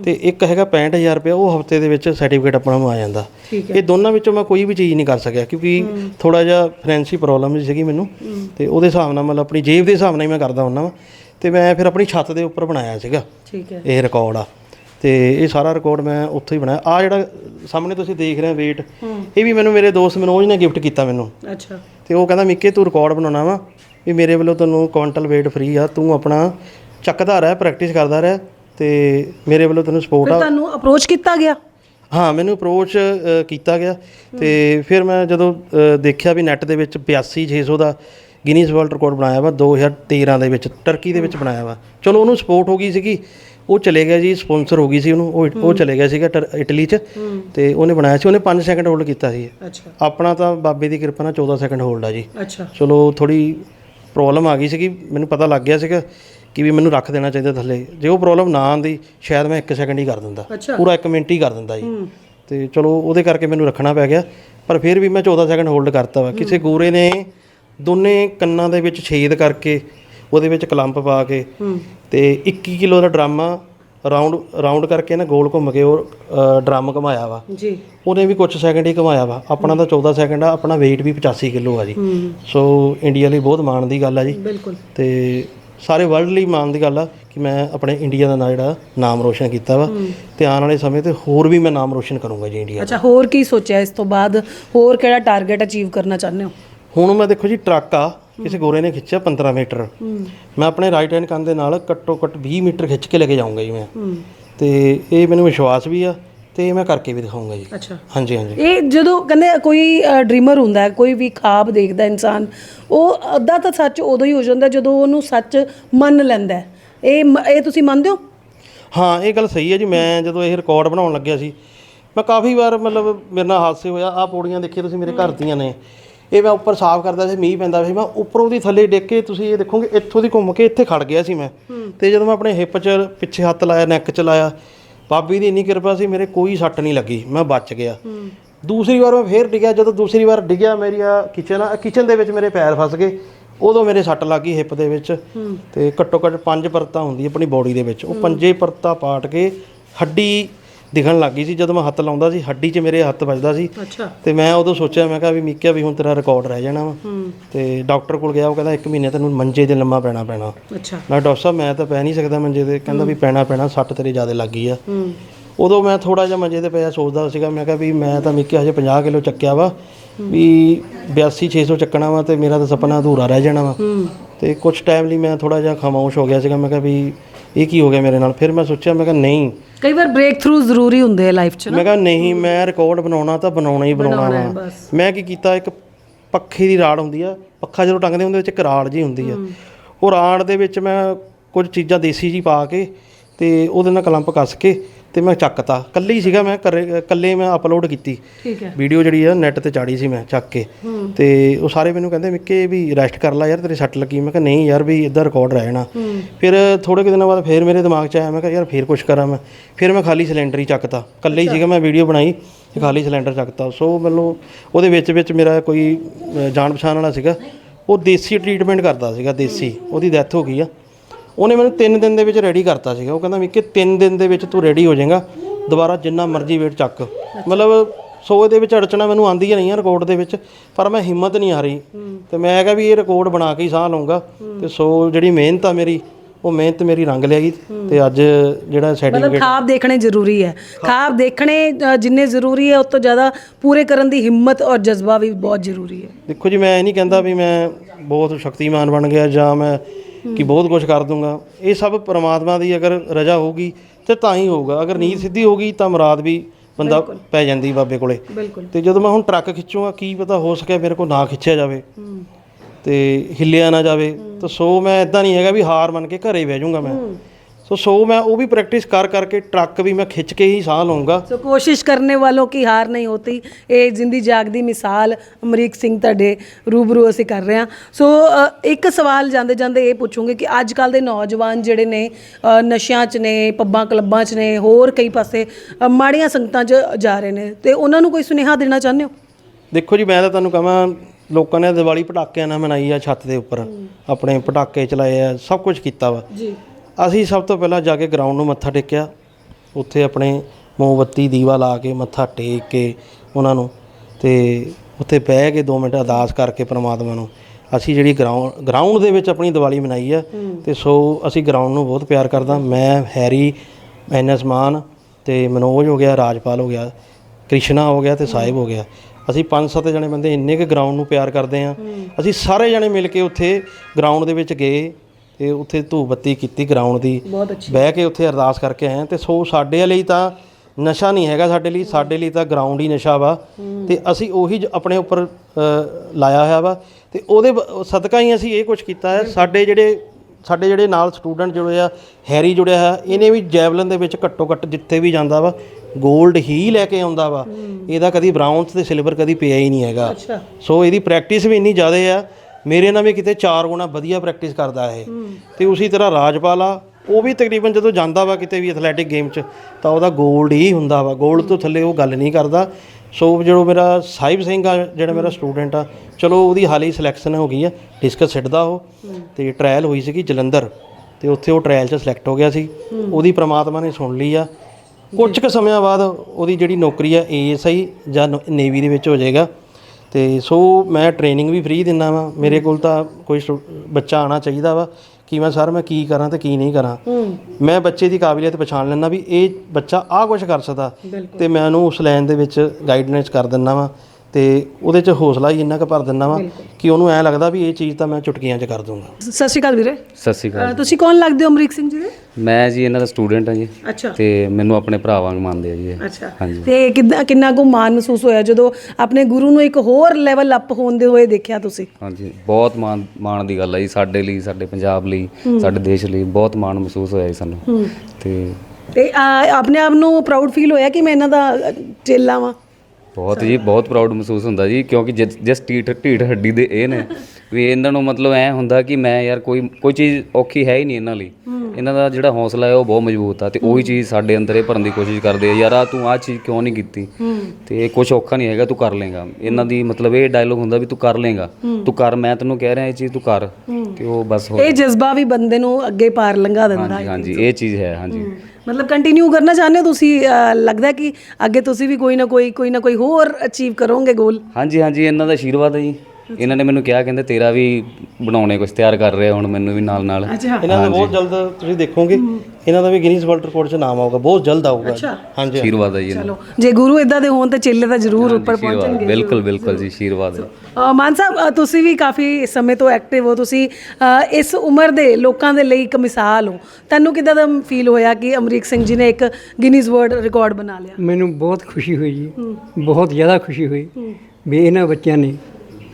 ਤੇ ਇੱਕ ਹੈਗਾ 65000 ਰੁਪਏ ਉਹ ਹਫ਼ਤੇ ਦੇ ਵਿੱਚ ਸਰਟੀਫਿਕੇਟ ਆਪਣਾ ਨੂੰ ਆ ਜਾਂਦਾ ਇਹ ਦੋਨਾਂ ਵਿੱਚੋਂ ਮੈਂ ਕੋਈ ਵੀ ਚੀਜ਼ ਨਹੀਂ ਕਰ ਸਕਿਆ ਕਿਉਂਕਿ ਥੋੜਾ ਜਿਹਾ ਫਾਈਨੈਂਸ਼ੀ ਪ੍ਰੋਬਲਮ ਸੀਗੀ ਮੈਨੂੰ। ਤੇ ਉਹਦੇ ਹਿਸਾਬ ਨਾਲ ਮਤਲਬ ਆਪਣੀ ਜੇਬ ਦੇ ਹਿਸਾਬ ਨਾਲ ਹੀ ਮੈਂ ਕਰਦਾ ਹੁੰਦਾ ਵਾਂ। ਤੇ ਮੈਂ ਫਿਰ ਆਪਣੀ ਛੱਤ ਦੇ ਉੱਪਰ ਬਣਾਇਆ ਸੀਗਾ। ਠੀਕ ਹੈ। ਇਹ ਰਿਕਾਰਡ ਆ। ਤੇ ਇਹ ਸਾਰਾ ਰਿਕਾਰਡ ਮੈਂ ਉੱਥੋਂ ਹੀ ਬਣਾਇਆ। ਆ ਜਿਹੜਾ ਸਾਹਮਣੇ ਤੁਸੀਂ ਦੇਖ ਰਹੇ ਹੋ weight ਇਹ ਵੀ ਮੈਨੂੰ ਮੇਰੇ ਦੋਸਤ ਮਨੋਜ ਨੇ ਗਿਫਟ ਕੀਤਾ ਮੈਨੂੰ। ਅੱਛਾ। ਤੇ ਉਹ ਕਹਿੰਦਾ ਮਿੱਕੇ ਤੂੰ ਰਿਕਾਰਡ ਬਣਾਉਣਾ ਵਾ। ਵੀ ਮੇਰੇ ਵੱਲੋਂ ਤੈਨੂੰ ਕੁਆਂਟਲ weight ਫ੍ਰੀ ਆ ਤੂੰ ਆਪਣਾ ਚੱਕਦਾ ਰਹਿ ਪ੍ਰੈਕਟਿਸ ਕਰਦਾ ਰਹਿ ਤੇ ਮੇਰੇ ਵੱਲੋਂ ਤੈਨੂੰ ਸਪੋਰਟ ਫਿਰ ਆ। ਤੁਹਾਨੂੰ ਅਪਰੋਚ ਕੀਤਾ ਗਿਆ13 ਹਾਂ ਮੈਨੂੰ ਅਪਰੋਚ ਕੀਤਾ ਗਿਆ ਤੇ ਫਿਰ ਮੈਂ ਜਦੋਂ ਅ, ਦੇਖਿਆ ਵੀ ਨੈਟ ਦੇ ਵਿੱਚ 82600 ਦਾ ਗਿਨੀਜ਼ ਵਰਲਡ ਰਿਕਾਰਡ ਬਣਾਇਆ ਵਾ 2013 ਦੇ ਵਿੱਚ ਟਰਕੀ ਦੇ ਵਿੱਚ ਬਣਾਇਆ ਵਾ। ਚਲੋ ਉਹਨੂੰ ਸਪੋਰਟ ਹੋ ਗਈ ਸੀਗੀ ਉਹ ਚਲੇ ਗਿਆ ਜੀ ਸਪਾਂਸਰ ਹੋ ਗਈ ਸੀ ਉਹਨੂੰ ਉਹ ਉਹ ਚਲੇ ਗਿਆ ਸੀਗਾ ਟਰ- ਇਟਲੀ 'ਚ ਤੇ ਉਹਨੇ ਬਣਾਇਆ ਸੀ ਉਹਨੇ 5 ਸੈਕਿੰਡ ਹੋਲਡ ਕੀਤਾ ਸੀ। ਅੱਛਾ। ਆਪਣਾ ਤਾਂ ਬਾਬੇ ਦੀ ਕਿਰਪਾ ਨਾਲ 14 ਸੈਕਿੰਡ ਹੋਲਡ ਆ ਜੀ। ਅੱਛਾ। ਚਲੋ ਥੋੜੀ ਪ੍ਰੋਬਲਮ ਆ ਗਈ ਸੀਗੀ ਮੈਨੂੰ ਪਤਾ ਲੱਗ ਗਿਆ ਸੀਗਾ ਕਿ ਵੀ ਮੈਨੂੰ ਰੱਖ ਦੇਣਾ ਚਾਹੀਦਾ ਥੱਲੇ। ਜੇ ਉਹ ਪ੍ਰੋਬਲਮ ਨਾ ਆਂਦੀ ਸ਼ਾਇਦ ਮੈਂ 1 ਸੈਕਿੰਡ ਹੀ ਕਰ ਦਿੰਦਾ। ਪੂਰਾ 1 ਮਿੰਟ ਹੀ ਕਰ ਦਿੰਦਾ ਜੀ। ਤੇ ਚਲੋ ਉਹਦੇ ਕਰਕੇ ਮੈਨੂੰ ਰੱਖਣਾ ਪੈ ਗਿਆ। ਪਰ ਫਿਰ ਵੀ ਮੈਂ 14 ਸੈਕਿੰਡ ਹੋਲਡ ਕਰਤਾ ਵਾ। ਕਿਸੇ ਗੋਰੇ ਨੇ ਦੋਨੇ ਕੰਨਾਂ ਦੇ ਵਿੱਚ ਛੇਦ ਕਰਕੇ ਉਹਦੇ ਵਿੱਚ ਕਲੰਪ ਪਾ ਕੇ ਤੇ 21 ਕਿਲੋ ਦਾ ਡਰਾਮਾ ਰਾਉਂਡ ਰਾਉਂਡ ਕਰਕੇ ਨਾ ਗੋਲ ਘੁੰਮ ਕੇ ਉਹ ਅ, ਡਰਮ ਘਮਾਇਆ ਵਾ। ਜੀ। ਉਹਨੇ ਵੀ ਕੁਝ ਸੈਕਿੰਡ ਹੀ ਘਮਾਇਆ ਵਾ। ਆਪਣਾ ਤਾਂ 14 ਸੈਕਿੰਡ ਆ ਆਪਣਾ weight ਵੀ 85 ਕਿਲੋ ਆ ਜੀ। ਸੋ ਇੰਡੀਆ ਲਈ ਬਹੁਤ ਮਾਣ ਦੀ ਗੱਲ ਆ ਜੀ। ਬਿਲਕੁਲ। ਤੇ ਸਾਰੇ ਵਰਲਡ ਲਈ ਮਾਣ ਦੀ ਗੱਲ ਆ ਕਿ ਮੈਂ ਆਪਣੇ ਇੰਡੀਆ ਦਾ ਨਾਂ ਜਿਹੜਾ ਨਾਮ ਰੋਸ਼ਨ ਕੀਤਾ ਵਾ। ਤੇ ਆਉਣ ਵਾਲੇ ਸਮੇਂ ਤੇ ਹੋਰ ਵੀ ਮੈਂ ਨਾਮ ਰੋਸ਼ਨ ਕਰੂੰਗਾ ਜੀ ਇੰਡੀਆ ਅੱਛਾ ਹੋਰ ਕੀ ਸੋਚਿਆ ਇਸ ਤੋਂ ਬਾਅਦ? ਹੋਰ ਕਿਹੜਾ ਟਾਰਗੇਟ ਅਚੀਵ ਕਰਨਾ ਚਾਹੁੰਦੇ ਹੋ? ਹੁਣ ਮੈਂ ਦੇਖੋ ਜੀ ਟਰੱਕ ਆ। ਕਿਸੇ ਗੋਰੇ ਨੇ ਖਿੱਚਿਆ 15 ਮੀਟਰ। ਮੈਂ ਆਪਣੇ ਰਾਈਟ ਹੈਂਡ ਕੰਨ ਦੇ ਨਾਲ ਘੱਟੋ ਘੱਟ 20 ਮੀਟਰ ਖਿੱਚ ਕੇ ਲੈ ਕੇ ਜਾਊਂਗਾ ਜੀ ਮੈਂ। ਤੇ ਇਹ ਮੈਨੂੰ ਵਿਸ਼ਵਾਸ ਵੀ ਆ ਤੇ ਮੈਂ ਕਰਕੇ ਵੀ ਦਿਖਾਊਂਗਾ ਜੀ। ਅੱਛਾ। ਹਾਂਜੀ ਹਾਂਜੀ। ਇਹ ਜਦੋਂ ਕਹਿੰਦੇ ਕੋਈ ਡ੍ਰੀਮਰ ਹੁੰਦਾ ਹੈ ਕੋਈ ਵੀ ਖਾਬ ਦੇਖਦਾ ਇਨਸਾਨ ਉਹ ਅੱਧਾ ਤਾਂ ਸੱਚ ਉਦੋਂ ਹੀ ਹੋ ਜਾਂਦਾ ਜਦੋਂ ਉਹਨੂੰ ਸੱਚ ਮੰਨ ਲੈਂਦਾ। ਇਹ ਇਹ ਤੁਸੀਂ ਮੰਨਦੇ ਹੋ? ਹਾਂ ਇਹ ਗੱਲ ਸਹੀ ਹੈ ਜੀ। ਮੈਂ ਜਦੋਂ ਇਹ ਰਿਕਾਰਡ ਬਣਾਉਣ ਲੱਗਿਆ ਸੀ ਮੈਂ ਕਾਫੀ ਵਾਰ ਮਤਲਬ ਮੇਰੇ ਨਾਲ ਹਾਦਸੇ ਹੋਇਆ। ਆ ਪੌੜੀਆਂ ਦੇਖੀ ਤੁਸੀਂ ਮੇਰੇ ਘਰ ਦੀਆਂ ਨੇ। ਇਹ ਮੈਂ ਉੱਪਰ ਸਾਫ਼ ਕਰਦਾ ਸੀ ਮੀਂਹ ਪੈਂਦਾ ਸੀ ਮੈਂ ਉੱਪਰੋਂ ਦੀ ਥੱਲੇ ਡਿੱਗ ਕੇ ਤੁਸੀਂ ਇਹ ਦੇਖੋਗੇ ਇੱਥੋਂ ਦੀ ਘੁੰਮ ਕੇ ਇੱਥੇ ਖੜ ਗਿਆ ਸੀ ਮੈਂ। ਤੇ ਜਦੋਂ ਮੈਂ ਆਪਣੇ ਹਿੱਪ 'ਚ ਪਿੱਛੇ ਹੱਥ ਲਾਇਆ ਨੈਕ 'ਚ ਲਾਇਆ ਬਾਬੀ ਦੀ ਇੰਨੀ ਕਿਰਪਾ ਸੀ ਮੇਰੇ ਕੋਈ ਸੱਟ ਨਹੀਂ ਲੱਗੀ ਮੈਂ ਬਚ ਗਿਆ। ਦੂਸਰੀ ਵਾਰ ਮੈਂ ਫੇਰ ਡਿੱਗਿਆ ਜਦੋਂ ਦੂਸਰੀ ਵਾਰ ਡਿੱਗਿਆ ਮੇਰੀ ਆ ਕਿਚਨ ਆ ਕਿਚਨ ਦੇ ਵਿੱਚ ਮੇਰੇ ਪੈਰ ਫਸ ਗਏ ਉਦੋਂ ਮੇਰੇ ਸੱਟ ਲੱਗ ਗਈ ਹਿੱਪ ਦੇ ਵਿੱਚ। ਤੇ ਘੱਟੋ ਘੱਟ ਪੰਜ ਪਰਤਾਂ ਹੁੰਦੀ ਆਪਣੀ ਬੋਡੀ ਦੇ ਵਿੱਚ ਉਹ ਪੰਜੇ ਪਰਤਾਂ ਪਾਟ ਕੇ ਹੱਡੀ ਦਿਖਣ ਲੱਗ ਗਈ ਸੀ ਜਦੋਂ ਮੈਂ ਹੱਥ ਲਾਉਂਦਾ ਸੀ ਹੱਡੀ 'ਚ ਮੇਰੇ ਹੱਥ ਵੱਜਦਾ ਸੀ। ਅੱਛਾ। ਤੇ ਮੈਂ ਉਦੋਂ ਸੋਚਿਆ ਮੈਂ ਕਿਹਾ ਵੀ ਮੀਕਿਆ ਵੀ ਹੁਣ ਤੇਰਾ ਰਿਕਾਰਡ ਰਹਿ ਜਾਣਾ ਵਾ। ਤੇ ਡਾਕਟਰ ਕੋਲ ਗਿਆ ਉਹ ਕਹਿੰਦਾ 1 ਮਹੀਨੇ ਤੈਨੂੰ ਮੰਜੇ ਤੇ ਲੰਮਾ ਪੈਣਾ ਪੈਣਾ। ਅੱਛਾ। ਮੈਂ ਡਾਕਟਰ ਸਾਹਿਬ ਮੈਂ ਤਾਂ ਪੈ ਨਹੀਂ ਸਕਦਾ ਮੰਜੇ ਤੇ। ਕਹਿੰਦਾ ਵੀ ਪੈਣਾ ਪੈਣਾ ਸੱਟ ਤੇਰੇ ਜ਼ਿਆਦਾ ਲੱਗ ਗਈ ਆ। ਉਦੋਂ ਮੈਂ ਥੋੜਾ ਜਿਹਾ ਮੰਜੇ ਤੇ ਪਿਆ ਸੋਚਦਾ ਸੀਗਾ ਮੈਂ ਕਿਹਾ ਵੀ ਮੈਂ ਤਾਂ ਮਿੱਕੇ ਹਜੇ 50 ਕਿਲੋ ਚੱਕਿਆ ਵਾ। ਵੀ 82 600 ਚੱਕਣਾ ਵਾ ਤੇ ਮੇਰਾ ਤਾਂ ਸੁਪਨਾ ਅਧੂਰਾ ਰਹਿ ਜਾਣਾ ਵਾ। ਤੇ ਕੁਝ ਟਾਈਮ ਲਈ ਮੈਂ ਥੋੜਾ ਜਿਹਾ ਖਾਮੋਸ਼ ਹੋ ਗਿਆ ਸੀਗਾ। ਮੈਂ ਕਿਹਾ ਵੀ ਇਹ ਕੀ ਹੋ ਗਿਆ ਮੇਰੇ ਨਾਲ? ਫਿਰ ਮੈਂ ਸੋਚਿਆ ਮੈਂ ਕਿਹਾ ਨਹੀਂ ਕਈ ਵਾਰ ਬ੍ਰੇਕ ਥਰੂ ਜ਼ਰੂਰੀ ਹੁੰਦੇ ਆ ਲਾਈਫ 'ਚ ਨਾ। ਮੈਂ ਕਿਹਾ ਨਹੀਂ ਮੈਂ ਰਿਕਾਰਡ ਬਣਾਉਣਾ ਤਾਂ ਬਣਾਉਣਾ ਹੀ ਬਣਾਉਣਾ ਵਾ। ਮੈਂ ਕੀ ਕੀਤਾ ਇੱਕ ਪੱਖੇ ਦੀ ਰਾੜ ਹੁੰਦੀ ਆ ਪੱਖਾ ਜਦੋਂ ਟੰਗਦੇ ਹੁੰਦੇ ਵਿੱਚ ਇੱਕ ਰਾੜ ਜੀ ਹੁੰਦੀ ਆ। ਉਹ ਰਾੜ ਦੇ ਵਿੱਚ ਮੈਂ ਕੁਝ ਚੀਜ਼ਾਂ ਦੇਸੀ ਜੀ ਪਾ ਕੇ ਤੇ ਉਹਦੇ ਨਾਲ ਕਲੰਪ ਕੱਸ ਕੇ ਤੇ ਮੈਂ ਚੱਕਤਾ। ਕੱਲੇ ਹੀ ਸੀਗਾ ਮੈਂ ਘਰੇ ਕੱਲੇ ਮੈਂ ਅਪਲੋਡ ਕੀਤੀ। ਠੀਕ ਹੈ। ਵੀਡੀਓ ਜਿਹੜੀ ਆ ਨੈਟ ਤੇ ਚਾੜੀ ਸੀ ਮੈਂ ਚੱਕ ਕੇ। ਤੇ ਉਹ ਸਾਰੇ ਮੈਨੂੰ ਕਹਿੰਦੇ ਮਿੱਕੇ ਵੀ ਰੈਸਟ ਕਰ ਲੈ ਯਾਰ ਤੇਰੇ ਸੱਟ ਲੱਗੀ। ਮੈਂ ਕਿਹਾ ਨਹੀਂ ਯਾਰ ਵੀ ਇਦਾਂ ਰਿਕਾਰਡ ਰਹਿ ਜਾਣਾ। ਫਿਰ ਥੋੜੇ ਕੁ ਦਿਨਾਂ ਬਾਅਦ ਫਿਰ ਮੇਰੇ ਦਿਮਾਗ 'ਚ ਆਇਆ ਮੈਂ ਕਿਹਾ ਯਾਰ ਫਿਰ ਕੁਝ ਕਰਾਂ ਮੈਂ। ਫਿਰ ਮੈਂ ਖਾਲੀ ਸਿਲੰਡਰ ਹੀ ਚੱਕਤਾ। ਕੱਲੇ ਹੀ ਸੀਗਾ ਮੈਂ ਵੀਡੀਓ ਬਣਾਈ ਤੇ ਖਾਲੀ ਸਿਲੰਡਰ ਚੱਕਤਾ। ਸੋ ਮੈਨੂੰ ਉਹਦੇ ਵਿੱਚ ਵਿੱਚ ਮੇਰਾ ਕੋਈ ਜਾਣ ਪਛਾਣ ਵਾਲਾ ਸੀਗਾ। ਉਹ ਦੇਸੀ ਟ੍ਰੀਟਮੈਂਟ ਕਰਦਾ ਸੀਗਾ ਦੇਸੀ। ਉਹਦੀ ਡੈਥ ਹੋ ਗਈ ਆ। ਉਹਨੇ ਮੈਨੂੰ 3 ਦਿਨ ਦੇ ਵਿੱਚ ਰੈਡੀ ਕਰਤਾ ਸੀਗਾ। ਉਹ ਕਹਿੰਦਾ ਮਿੱਕੇ 3 ਦਿਨ ਦੇ ਵਿੱਚ ਤੂੰ ਰੈਡੀ ਹੋ ਜਾਏਗਾ। ਦੁਬਾਰਾ ਜਿੰਨਾ ਮਰਜ਼ੀ weight ਚੱਕ। ਮਤਲਬ ਸੋ ਇਹਦੇ ਵਿੱਚ ਅੜਚਣਾ ਮੈਨੂੰ ਆਂਦੀਆਂ ਰਹੀਆਂ ਰਿਕਾਰਡ ਦੇ ਵਿੱਚ ਪਰ ਮੈਂ ਹਿੰਮਤ ਨਹੀਂ ਆ ਰਹੀ ਤੇ ਮੈਂ ਕਿਹਾ ਵੀ ਇਹ ਰਿਕਾਰਡ ਬਣਾ ਕੇ ਹੀ ਸਾਹ ਲਊਂਗਾ। ਤੇ ਸੋ ਜਿਹੜੀ ਮਿਹਨਤ ਆ ਮੇਰੀ ਉਹ ਮਿਹਨਤ ਮੇਰੀ ਰੰਗ ਲਿਆਗੀ ਤੇ ਅੱਜ ਜਿਹੜਾ ਸੈਟਿੰਗ ਮਤਲਬ ਖਾਬ ਦੇਖਣੇ ਜ਼ਰੂਰੀ ਹੈ। ਖਾਬ ਦੇਖਣੇ ਜਿੰਨੇ ਜ਼ਰੂਰੀ ਹੈ ਉਸ ਤੋਂ ਜ਼ਿਆਦਾ ਪੂਰੇ ਕਰਨ ਦੀ ਹਿੰਮਤ ਔਰ ਜਜ਼ਬਾ ਵੀ ਬਹੁਤ ਜ਼ਰੂਰੀ ਹੈ। ਦੇਖੋ ਜੀ ਮੈਂ ਇਹ ਨਹੀਂ ਕਹਿੰਦਾ ਵੀ ਮੈਂ ਬਹੁਤ ਸ਼ਕਤੀਮਾਨ ਬਣ ਗਿਆ ਜਾਂ ਮੈਂ ਕਿ ਬਹੁਤ ਕੁਝ ਕਰ ਦੂੰਗਾ। ਇਹ ਸਭ ਪ੍ਰਮਾਤਮਾ ਦੀ ਅਗਰ ਰਜ਼ਾ ਹੋਊਗੀ ਤੇ ਤਾਂ ਹੀ ਹੋਊਗਾ। ਅਗਰ ਨੀਂਦ ਸਿੱਧੀ ਹੋਗੀ ਤਾਂ ਮੁਰਾਦ ਵੀ ਬੰਦਾ ਪੈ ਜਾਂਦੀ ਬਾਬੇ ਕੋਲੇ। ਤੇ ਜਦੋਂ ਮੈਂ ਹੁਣ ਟਰੱਕ ਖਿੱਚੂਗਾ ਕੀ ਪਤਾ ਹੋ ਸਕੇ ਮੇਰੇ ਕੋਲ ਨਾ ਖਿੱਚਿਆ ਜਾਵੇ। ਤੇ ਹਿੱਲਿਆ ਨਾ ਜਾਵੇ। ਤਾਂ ਸੋ ਮੈਂ ਇਦਾਂ ਨਹੀਂ ਹੈਗਾ ਵੀ ਹਾਰ ਮੰਨ ਕੇ ਘਰੇ ਬਹਿ ਜਾਊਂਗਾ ਮੈਂ। ਸੋ ਸੋ ਮੈਂ ਉਹ ਵੀ ਪ੍ਰੈਕਟਿਸ ਕਰ ਕਰਕੇ ਟਰੱਕ ਵੀ ਮੈਂ ਖਿੱਚ ਕੇ ਹੀ ਸਾਹ ਲਵਾਂਗਾ ਸੋ ਕੋਸ਼ਿਸ਼ ਕਰਨੇ ਵਾਲੋਂ ਕੀ ਹਾਰ ਨਹੀਂ ਹੋਤੀ। ਇਹ ਜਿੰਦੀ ਜਾਗਦੀ ਮਿਸਾਲ ਅਮਰੀਕ ਸਿੰਘ ਤੁਹਾਡੇ ਰੂਬਰੂ ਅਸੀਂ ਕਰ ਰਹੇ ਹਾਂ। ਸੋ ਅ, ਇੱਕ ਸਵਾਲ ਜਾਂਦੇ ਜਾਂਦੇ ਇਹ ਪੁੱਛੂੰਗੇ ਕਿ ਅੱਜ ਕੱਲ ਦੇ ਨੌਜਵਾਨ ਜਿਹੜੇ ਨੇ ਅ, ਨਸ਼ਿਆਂ 'ਚ ਨੇ ਪੱਬਾਂ ਕਲੱਬਾਂ 'ਚ ਨੇ ਹੋਰ ਕਈ ਪਾਸੇ ਅ, ਮਾੜੀਆਂ ਸੰਗਤਾਂ 'ਚ ਜਾ ਰਹੇ ਨੇ। ਤੇ ਉਹਨਾਂ ਨੂੰ ਕੋਈ ਸੁਨੇਹਾ ਦੇਣਾ ਚਾਹੁੰਦੇ ਹੋ? ਦੇਖੋ ਜੀ ਮੈਂ ਤਾਂ ਤੁਹਾਨੂੰ ਕਹਾਂ ਲੋਕਾਂ ਨੇ ਦੀਵਾਲੀ ਪਟਾਕਿਆਂ ਨਾਲ ਮਨਾਈ ਆ ਛੱਤ ਦੇ ਉੱਪਰ। ਆਪਣੇ ਪਟਾਕੇ ਚਲਾਏ ਆ ਸਭ ਕੁਝ ਕੀਤਾ ਵਾ। ਜੀ। ਅਸੀਂ ਸਭ ਤੋਂ ਪਹਿਲਾਂ ਜਾ ਕੇ ਗਰਾਊਂਡ ਨੂੰ ਮੱਥਾ ਟੇਕਿਆ। ਉੱਥੇ ਆਪਣੇ ਮੋਮਬੱਤੀ ਦੀਵਾ ਲਾ ਕੇ ਮੱਥਾ ਟੇਕ ਕੇ ਉਹਨਾਂ ਨੂੰ ਤੇ ਉੱਥੇ ਬਹਿ ਕੇ 2 ਮਿੰਟ ਅਰਦਾਸ ਕਰਕੇ ਪ੍ਰਮਾਤਮਾ ਨੂੰ। ਅਸੀਂ ਜਿਹੜੀ ਗਰਾਊਂਡ ਗਰਾਊਂਡ ਦੇ ਵਿੱਚ ਆਪਣੀ ਦੀਵਾਲੀ ਮਨਾਈ ਆ ਤੇ ਸੋ ਅਸੀਂ ਗਰਾਊਂਡ ਨੂੰ ਬਹੁਤ ਪਿਆਰ ਕਰਦਾ। ਮੈਂ ਹੈਰੀ ਐਨਐਸ ਮਾਨ ਤੇ ਮਨੋਜ ਹੋ ਗਿਆ ਰਾਜਪਾਲ ਹੋ ਗਿਆ ਕ੍ਰਿਸ਼ਨਾ ਹੋ ਗਿਆ ਤੇ ਸਾਹਿਬ ਹੋ ਗਿਆ। ਅਸੀਂ ਪੰਜ ਸੱਤ ਜਣੇ ਬੰਦੇ ਇੰਨੇ ਕੁ ਗਰਾਊਂਡ ਨੂੰ ਪਿਆਰ ਕਰਦੇ ਆ। ਅਸੀਂ ਸਾਰੇ ਜਣੇ ਮਿਲ ਕੇ ਉੱਥੇ ਗਰਾਊਂਡ ਦੇ ਵਿੱਚ ਗਏ। ਤੇ ਉੱਥੇ ਧੂਪ ਬੱਤੀ ਕੀਤੀ ਗਰਾਊਂਡ ਦੀ। ਬਹੁਤ ਅੱਛੀ। ਬਹਿ ਕੇ ਉੱਥੇ ਅਰਦਾਸ ਕਰਕੇ ਆਏ ਹਾਂ ਤੇ ਸੋ ਸਾਡੇ ਲਈ ਤਾਂ ਨਸ਼ਾ ਨਹੀਂ ਹੈਗਾ ਸਾਡੇ ਲਈ ਸਾਡੇ ਲਈ ਤਾਂ ਗਰਾਊਂਡ ਹੀ ਨਸ਼ਾ ਵਾ। ਤੇ ਅਸੀਂ ਉਹੀ ਆਪਣੇ ਉੱਪਰ ਲਾਇਆ ਹੋਇਆ ਵਾ। ਤੇ ਉਹਦੇ ਸਦਕਾ ਹੀ ਅਸੀਂ ਇਹ ਕੁਝ ਕੀਤਾ ਹੈ। ਸਾਡੇ ਜਿਹੜੇ ਸਾਡੇ ਜਿਹੜੇ ਨਾਲ ਸਟੂਡੈਂਟ ਜੁੜੇ ਆ ਹੈਰੀ ਜੁੜਿਆ ਹੈ ਇਹਨੇ ਵੀ ਜੈਵਲਨ ਦੇ ਵਿੱਚ ਘੱਟੋ ਘੱਟ ਜਿੱਥੇ ਵੀ ਜਾਂਦਾ ਵਾ 골ਡ ਹੀ ਲੈ ਕੇ ਆਉਂਦਾ ਵਾ। ਇਹਦਾ ਕਦੀ ਬ੍ਰਾਊਨਸ ਤੇ ਸਿਲਵਰ ਕਦੀ ਪਿਆ ਹੀ ਨਹੀਂ ਹੈਗਾ। ਸੋ ਇਹਦੀ ਪ੍ਰੈਕਟਿਸ ਵੀ ਇੰਨੀ ਜ਼ਿਆਦਾ ਆ ਮੇਰੇ ਨਾਲ ਵੀ ਕਿਤੇ ਚਾਰ ਗੁਣਾ ਵਧੀਆ ਪ੍ਰੈਕਟਿਸ ਕਰਦਾ ਇਹ। ਤੇ ਉਸੇ ਤਰ੍ਹਾਂ ਰਾਜਪਾਲ ਆ, ਉਹ ਵੀ ਤਕਰੀਬਨ ਜਦੋਂ ਜਾਂਦਾ ਵਾ ਕਿਤੇ ਵੀ ਐਥਲੈਟਿਕ ਗੇਮ 'ਚ, ਤਾਂ ਉਹਦਾ 골ਡ ਹੀ ਹੁੰਦਾ ਵਾ। 골ਡ ਤੋਂ ਥੱਲੇ ਉਹ ਗੱਲ ਨਹੀਂ ਕਰਦਾ। ਸੋ ਜਿਹੜਾ ਮੇਰਾ ਸਾਹਿਬ ਸਿੰਘ ਆ, ਜਿਹੜਾ ਮੇਰਾ ਸਟੂਡੈਂਟ ਆ, ਚਲੋ ਉਹਦੀ ਹਾਲੇ ਹੀ ਸਿਲੈਕਸ਼ਨ ਹੋ ਗਈ ਆ। ਡਿਸਕਸ ਸਿੱਟਦਾ ਉਹ। ਤੇ ਟ੍ਰਾਇਲ ਹੋਈ ਸੀਗੀ ਜਲੰਧਰ, ਤੇ ਉੱਥੇ ਉਹ ਟ੍ਰਾਇਲ 'ਚ ਸਿਲੈਕਟ ਹੋ ਗਿਆ ਸੀ। ਉਹਦੀ ਪ੍ਰਮਾਤਮਾ ਨੇ ਸੁਣ ਲਈ ਆ। ਕੁਝ ਕੁ ਸਮਿਆਂ ਬਾਅਦ ਉਹਦੀ ਜਿਹੜੀ ਨੌਕਰੀ ਆ ਏਐਸਆਈ ਜਾਂ ਨੇਵੀ ਦੇ ਵਿੱਚ ਹੋ ਜਾਏਗਾ। ਤੇ ਸੋ ਮੈਂ ਟ੍ਰੇਨਿੰਗ ਵੀ ਫ੍ਰੀ ਦਿੰਦਾ ਵਾਂ। ਮੇਰੇ ਕੋਲ ਤਾਂ ਕੋਈ ਬੱਚਾ ਆਣਾ ਚਾਹੀਦਾ ਵਾ ਕਿ ਮੈਂ ਸਰ ਮੈਂ ਕੀ ਕਰਾਂ ਤੇ ਕੀ ਨਹੀਂ ਕਰਾਂ। ਮੈਂ ਬੱਚੇ ਦੀ ਕਾਬਲੀਅਤ ਪਛਾਣ ਲੈਣਾ ਵੀ ਇਹ ਬੱਚਾ ਆਹ ਕੁਝ ਕਰ ਸਕਦਾ। ਤੇ ਮੈਂ ਉਹਨੂੰ ਉਸ ਲਾਈਨ ਦੇ ਵਿੱਚ ਗਾਈਡਨੈਂਸ ਕਰ ਦਿੰਦਾ ਵਾਂ। ਤੇ ਉਹਦੇ 'ਚ ਹੌਸਲਾ ਹੀ ਇੰਨਾ ਕੁ ਭਰ ਦਿੰਦਾ ਵਾਂ ਕਿ ਉਹਨੂੰ ਐ ਲੱਗਦਾ ਵੀ ਇਹ ਚੀਜ਼ ਤਾਂ ਮੈਂ ਚੁਟਕੀਆਂ 'ਚ ਕਰ ਦੂੰਗਾ। ਸਤਿ ਸ਼੍ਰੀ ਅਕਾਲ ਵੀਰੇ। ਸਤਿ ਸ਼੍ਰੀ ਅਕਾਲ ਤੁਸੀਂ ਕੌਣ ਲੱਗਦੇ ਹੋ ਅਮਰੀਕ ਸਿੰਘ ਜੀ ਦੇ? ਮੈਂ ਜੀ ਇਹਨਾਂ ਦਾ ਸਟੂਡੈਂਟ ਹਾਂ ਜੀ। ਅੱਛਾ। ਤੇ ਮੈਨੂੰ ਆਪਣੇ ਭਰਾ ਵਾਂਗ ਮੰਨਦੇ ਆ ਜੀ ਇਹ। ਅੱਛਾ। ਹਾਂਜੀ। ਤੇ ਕਿੰਨਾ ਕਿੰਨਾ ਕੁ ਮਾਣ ਮਹਿਸੂਸ ਹੋਇਆ ਜਦੋਂ ਆਪਣੇ ਗੁਰੂ ਨੂੰ ਇੱਕ ਹੋਰ ਲੈਵਲ ਅਪ ਹੋਣਦੇ ਹੋਏ ਦੇਖਿਆ ਤੁਸੀਂ? ਹਾਂਜੀ। ਬਹੁਤ ਮਾਣ ਮਾਣ ਦੀ ਗੱਲ ਹੈ ਜੀ। ਸਾਡੇ ਲਈ ਸਾਡੇ ਪੰਜਾਬ ਲਈ ਸਾਡੇ ਦੇਸ਼ ਲਈ ਬਹੁਤ ਮਾਣ ਮਹਿਸੂਸ ਹੋਇਆ ਜੀ ਸਾਨੂੰ। ਤੇ ਤੇ ਆਪਣੇ ਆਪ ਨੂੰ ਪ੍ਰਾਊਡ ਫੀਲ ਹੋਇਆ ਕਿ ਮੈਂ ਇਹਨਾਂ ਦਾ ਚੇਲਾ ਵਾਂ? ਬਹੁਤ ਜੀ ਬਹੁਤ ਪ੍ਰਾਊਡ ਮਹਿਸੂਸ ਹੁੰਦਾ ਜੀ ਕਿਉਂਕਿ ਜਿਸ ਜਿਸ ਢੀਠ ਢੀਠ ਹੱਡੀ ਦੇ ਇਹ ਨੇ ਵੀ ਇਹਨਾਂ ਨੂੰ ਮਤਲਬ ਐ ਹੁੰਦਾ ਕਿ ਮੈਂ ਯਾਰ ਕੋਈ ਕੋਈ ਚੀਜ਼ ਔਖੀ ਹੈ ਹੀ ਨਹੀਂ ਇਹਨਾਂ ਲਈ। ਇਹਨਾਂ ਦਾ ਜਿਹੜਾ ਹੌਸਲਾ ਹੈ ਉਹ ਬਹੁਤ ਮਜ਼ਬੂਤ ਆ ਤੇ ਉਹੀ ਚੀਜ਼ ਸਾਡੇ ਅੰਦਰ ਇਹ ਭਰਨ ਦੀ ਕੋਸ਼ਿਸ਼ ਕਰਦੇ ਆ ਯਾਰ ਆ ਤੂੰ ਆ ਚੀਜ਼ ਕਿਉਂ ਨਹੀਂ ਕੀਤੀ? ਤੇ ਕੁਝ ਔਖਾ ਨਹੀਂ ਹੈਗਾ ਤੂੰ ਕਰ ਲੇਗਾ ਇਹਨਾਂ ਦੀ ਮਤਲਬ ਇਹ ਡਾਇਲੋਗ ਹੁੰਦਾ ਵੀ ਤੂੰ ਕਰ ਲੇਗਾ ਤੂੰ ਕਰ ਮੈਂ ਤੈਨੂੰ ਕਹਿ ਰਿਹਾ ਇਹ ਚੀਜ਼ ਤੂੰ ਕਰ ਤੇ ਉਹ ਬਸ ਹੋ ਇਹ ਜਜ਼ਬਾ ਵੀ ਬੰਦੇ ਨੂੰ ਅੱਗੇ ਪਾਰ ਲੰਘਾ ਦਿੰਦਾ ਹਾਂਜੀ ਹਾਂਜੀ ਇਹ ਚੀਜ਼ ਹੈ ਹਾਂਜੀ। ਮਤਲਬ ਕੰਟੀਨਿਊ ਕਰਨਾ ਚਾਹੁੰਦੇ ਹੋ ਤੁਸੀਂ? ਅ, ਲੱਗਦਾ ਕਿ ਅੱਗੇ ਤੁਸੀਂ ਵੀ ਕੋਈ ਨਾ ਕੋਈ ਕੋਈ ਨਾ ਕੋਈ ਹੋਰ ਅਚੀਵ ਕਰੋਗੇ ਗੋਲ ਹਾਂਜੀ ਹਾਂਜੀ ਇਹਨਾਂ ਦਾ ਆਸ਼ੀਰਵਾਦ ਹੈ ਜੀ। ਇਹਨਾਂ ਨੇ ਮੈਨੂੰ ਕਿਹਾ ਕਹਿੰਦੇ ਤੇਰਾ ਵੀ ਬਣਾਉਣੇ ਕੁਝ ਤਿਆਰ ਕਰ ਰਹੇ ਹੁਣ ਮੈਨੂੰ ਵੀ ਨਾਲ ਨਾਲ। ਅੱਛਾ। ਇਹਨਾਂ ਦਾ ਬਹੁਤ ਜਲਦ ਤੁਸੀਂ ਦੇਖੋਗੇ ਇਹਨਾਂ ਦਾ ਵੀ ਗਿਨੀਜ਼ ਵਰਲਡ ਰਿਕਾਰਡ 'ਚ ਨਾਮ ਆਊਗਾ ਬਹੁਤ ਜਲਦ ਆਊਗਾ। ਹਾਂਜੀ। ਆਸ਼ੀਰਵਾਦ ਹੈ ਜੀ ਇਹਨਾਂ ਚਲੋ ਜੇ ਗੁਰੂ ਇਦਾਂ ਦੇ ਹੋਣ ਤਾਂ ਚੇਲੇ ਤਾਂ ਜ਼ਰੂਰ ਉੱਪਰ ਪਹੁੰਚਣਗੇ। ਬਿਲਕੁਲ ਬਿਲਕੁਲ ਜੀ ਆਸ਼ੀਰਵਾਦ ਹੈ। ਅ, ਮਾਨ ਸਾਹਿਬ ਅ, ਤੁਸੀਂ ਵੀ ਕਾਫੀ ਸਮੇਂ ਤੋਂ ਐਕਟਿਵ ਹੋ। ਤੁਸੀਂ ਅ, ਇਸ ਉਮਰ ਦੇ ਲੋਕਾਂ ਦੇ ਲਈ ਇੱਕ ਮਿਸਾਲ ਹੋ। ਤੁਹਾਨੂੰ ਕਿਦਾਂ ਦਾ ਫੀਲ ਹੋਇਆ ਕਿ ਅਮਰੀਕ ਸਿੰਘ ਜੀ ਨੇ ਇੱਕ ਗਿਨੀਜ਼ ਵਰਲਡ ਰਿਕਾਰਡ ਬਣਾ ਲਿਆ? ਮੈਨੂੰ ਬਹੁਤ ਖੁਸ਼ੀ ਹੋਈ ਜੀ। ਬਹੁਤ ਜ਼ਿਆਦਾ ਖੁਸ਼ੀ ਹੋਈ ਵੀ ਇਹਨਾਂ ਬੱਚਿਆਂ ਨੇ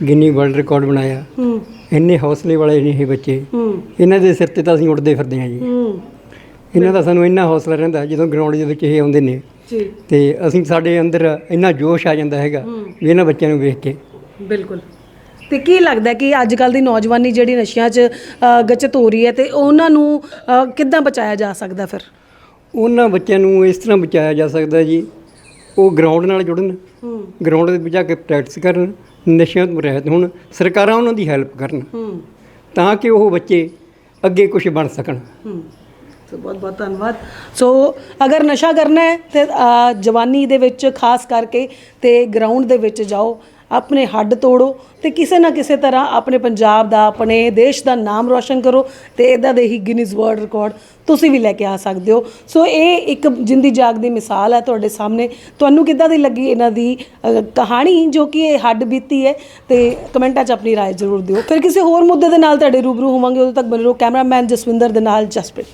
ਗਿੰਨੀ ਵਰਲਡ ਰਿਕਾਰਡ ਬਣਾਇਆ। ਹੂੰ। ਇੰਨੇ ਹੌਸਲੇ ਵਾਲੇ ਨੇ ਇਹ ਬੱਚੇ। ਹੂੰ। ਇਹਨਾਂ ਦੇ ਸਿਰ ਤੇ ਤਾਂ ਅਸੀਂ ਉੱਡਦੇ ਫਿਰਦੇ ਹਾਂ ਜੀ। ਹੂੰ। ਇਹਨਾਂ ਦਾ ਸਾਨੂੰ ਇੰਨਾ ਹੌਸਲਾ ਰਹਿੰਦਾ ਜਦੋਂ ਗਰਾਊਂਡ ਦੇ ਵਿੱਚ ਇਹ ਆਉਂਦੇ ਨੇ। ਜੀ। ਤੇ ਅਸੀਂ ਸਾਡੇ ਅੰਦਰ ਇੰਨਾ ਜੋਸ਼ ਆ ਜਾਂਦਾ ਹੈਗਾ ਵੀ ਇਹਨਾਂ ਬੱਚਿਆਂ ਨੂੰ ਵੇਖ ਕੇ। ਬਿਲਕੁਲ। ਤੇ ਕੀ ਲੱਗਦਾ ਕਿ ਅੱਜ ਕੱਲ ਦੀ ਨੌਜਵਾਨੀ ਜਿਹੜੀ ਨਸ਼ਿਆਂ 'ਚ ਅ, ਗਚਤ ਹੋ ਰਹੀ ਹੈ ਤੇ ਉਹਨਾਂ ਨੂੰ ਅ, ਕਿੱਦਾਂ ਬਚਾਇਆ ਜਾ ਸਕਦਾ ਫਿਰ? ਉਹਨਾਂ ਬੱਚਿਆਂ ਨੂੰ ਇਸ ਤਰ੍ਹਾਂ ਬਚਾਇਆ ਜਾ ਸਕਦਾ ਜੀ। ਉਹ ਗਰਾਊਂਡ ਨਾਲ ਜੁੜਨ ਹੂੰ। ਗਰਾਊਂਡ ਦੇ ਵਿੱਚ ਜਾ ਕੇ ਪ੍ਰੈਕਟਿਸ ਕਰਨ ਨਸ਼ਿਆਂ ਤੋਂ ਰਹਿਤ ਹੋਣ ਸਰਕਾਰਾਂ ਉਹਨਾਂ ਦੀ ਹੈਲਪ ਕਰਨ। ਹੂੰ। ਤਾਂ ਕਿ ਉਹ ਬੱਚੇ ਅੱਗੇ ਕੁਝ ਬਣ ਸਕਣ। ਹਮ, ਸੋ ਬਹੁਤ ਬਹੁਤ ਧੰਨਵਾਦ। ਸੋ ਅਗਰ ਨਸ਼ਾ ਕਰਨਾ ਹੈ ਤੇ ਅ, ਜਵਾਨੀ ਦੇ ਵਿੱਚ ਖਾਸ ਕਰਕੇ ਤੇ ਗਰਾਊਂਡ ਦੇ ਵਿੱਚ ਜਾਓ ਆਪਣੇ ਹੱਡ ਤੋੜੋ ਤੇ ਕਿਸੇ ਨਾ ਕਿਸੇ ਤਰ੍ਹਾਂ ਆਪਣੇ ਪੰਜਾਬ ਦਾ ਆਪਣੇ ਦੇਸ਼ ਦਾ ਨਾਮ ਰੋਸ਼ਨ ਕਰੋ ਤੇ ਇਦਾਂ ਦੇ ਹੀ ਗਿਨੀਜ਼ ਵਰਲਡ ਰਿਕਾਰਡ ਤੁਸੀਂ ਵੀ ਲੈ ਕੇ ਆ ਸਕਦੇ ਹੋ ਸੋ ਇਹ ਇੱਕ ਜਿੰਦੀ ਜਾਗਦੀ ਮਿਸਾਲ ਹੈ ਤੁਹਾਡੇ ਸਾਹਮਣੇ ਤੁਹਾਨੂੰ ਕਿੱਦਾਂ ਦੀ ਲੱਗੀ ਇਹਨਾਂ ਦੀ ਅ, ਕਹਾਣੀ ਜੋ ਕਿ ਇਹ ਹੱਡ ਬੀਤੀ ਹੈ ਤੇ ਕਮੈਂਟਾਂ 'ਚ ਆਪਣੀ رائے ਜ਼ਰੂਰ ਦਿਓ ਫਿਰ ਕਿਸੇ ਹੋਰ ਮੁੱਦੇ ਦੇ ਨਾਲ ਤੁਹਾਡੇ ਰੂਬਰੂ ਹੋਵਾਂਗੇ ਉਦੋਂ ਤੱਕ ਬਣੇ ਰਹੋ ਕੈਮਰਾਮੈਨ ਜਸਵਿੰਦਰ ਦੇ ਨਾਲ ਜਸਪ੍ਰੀਤ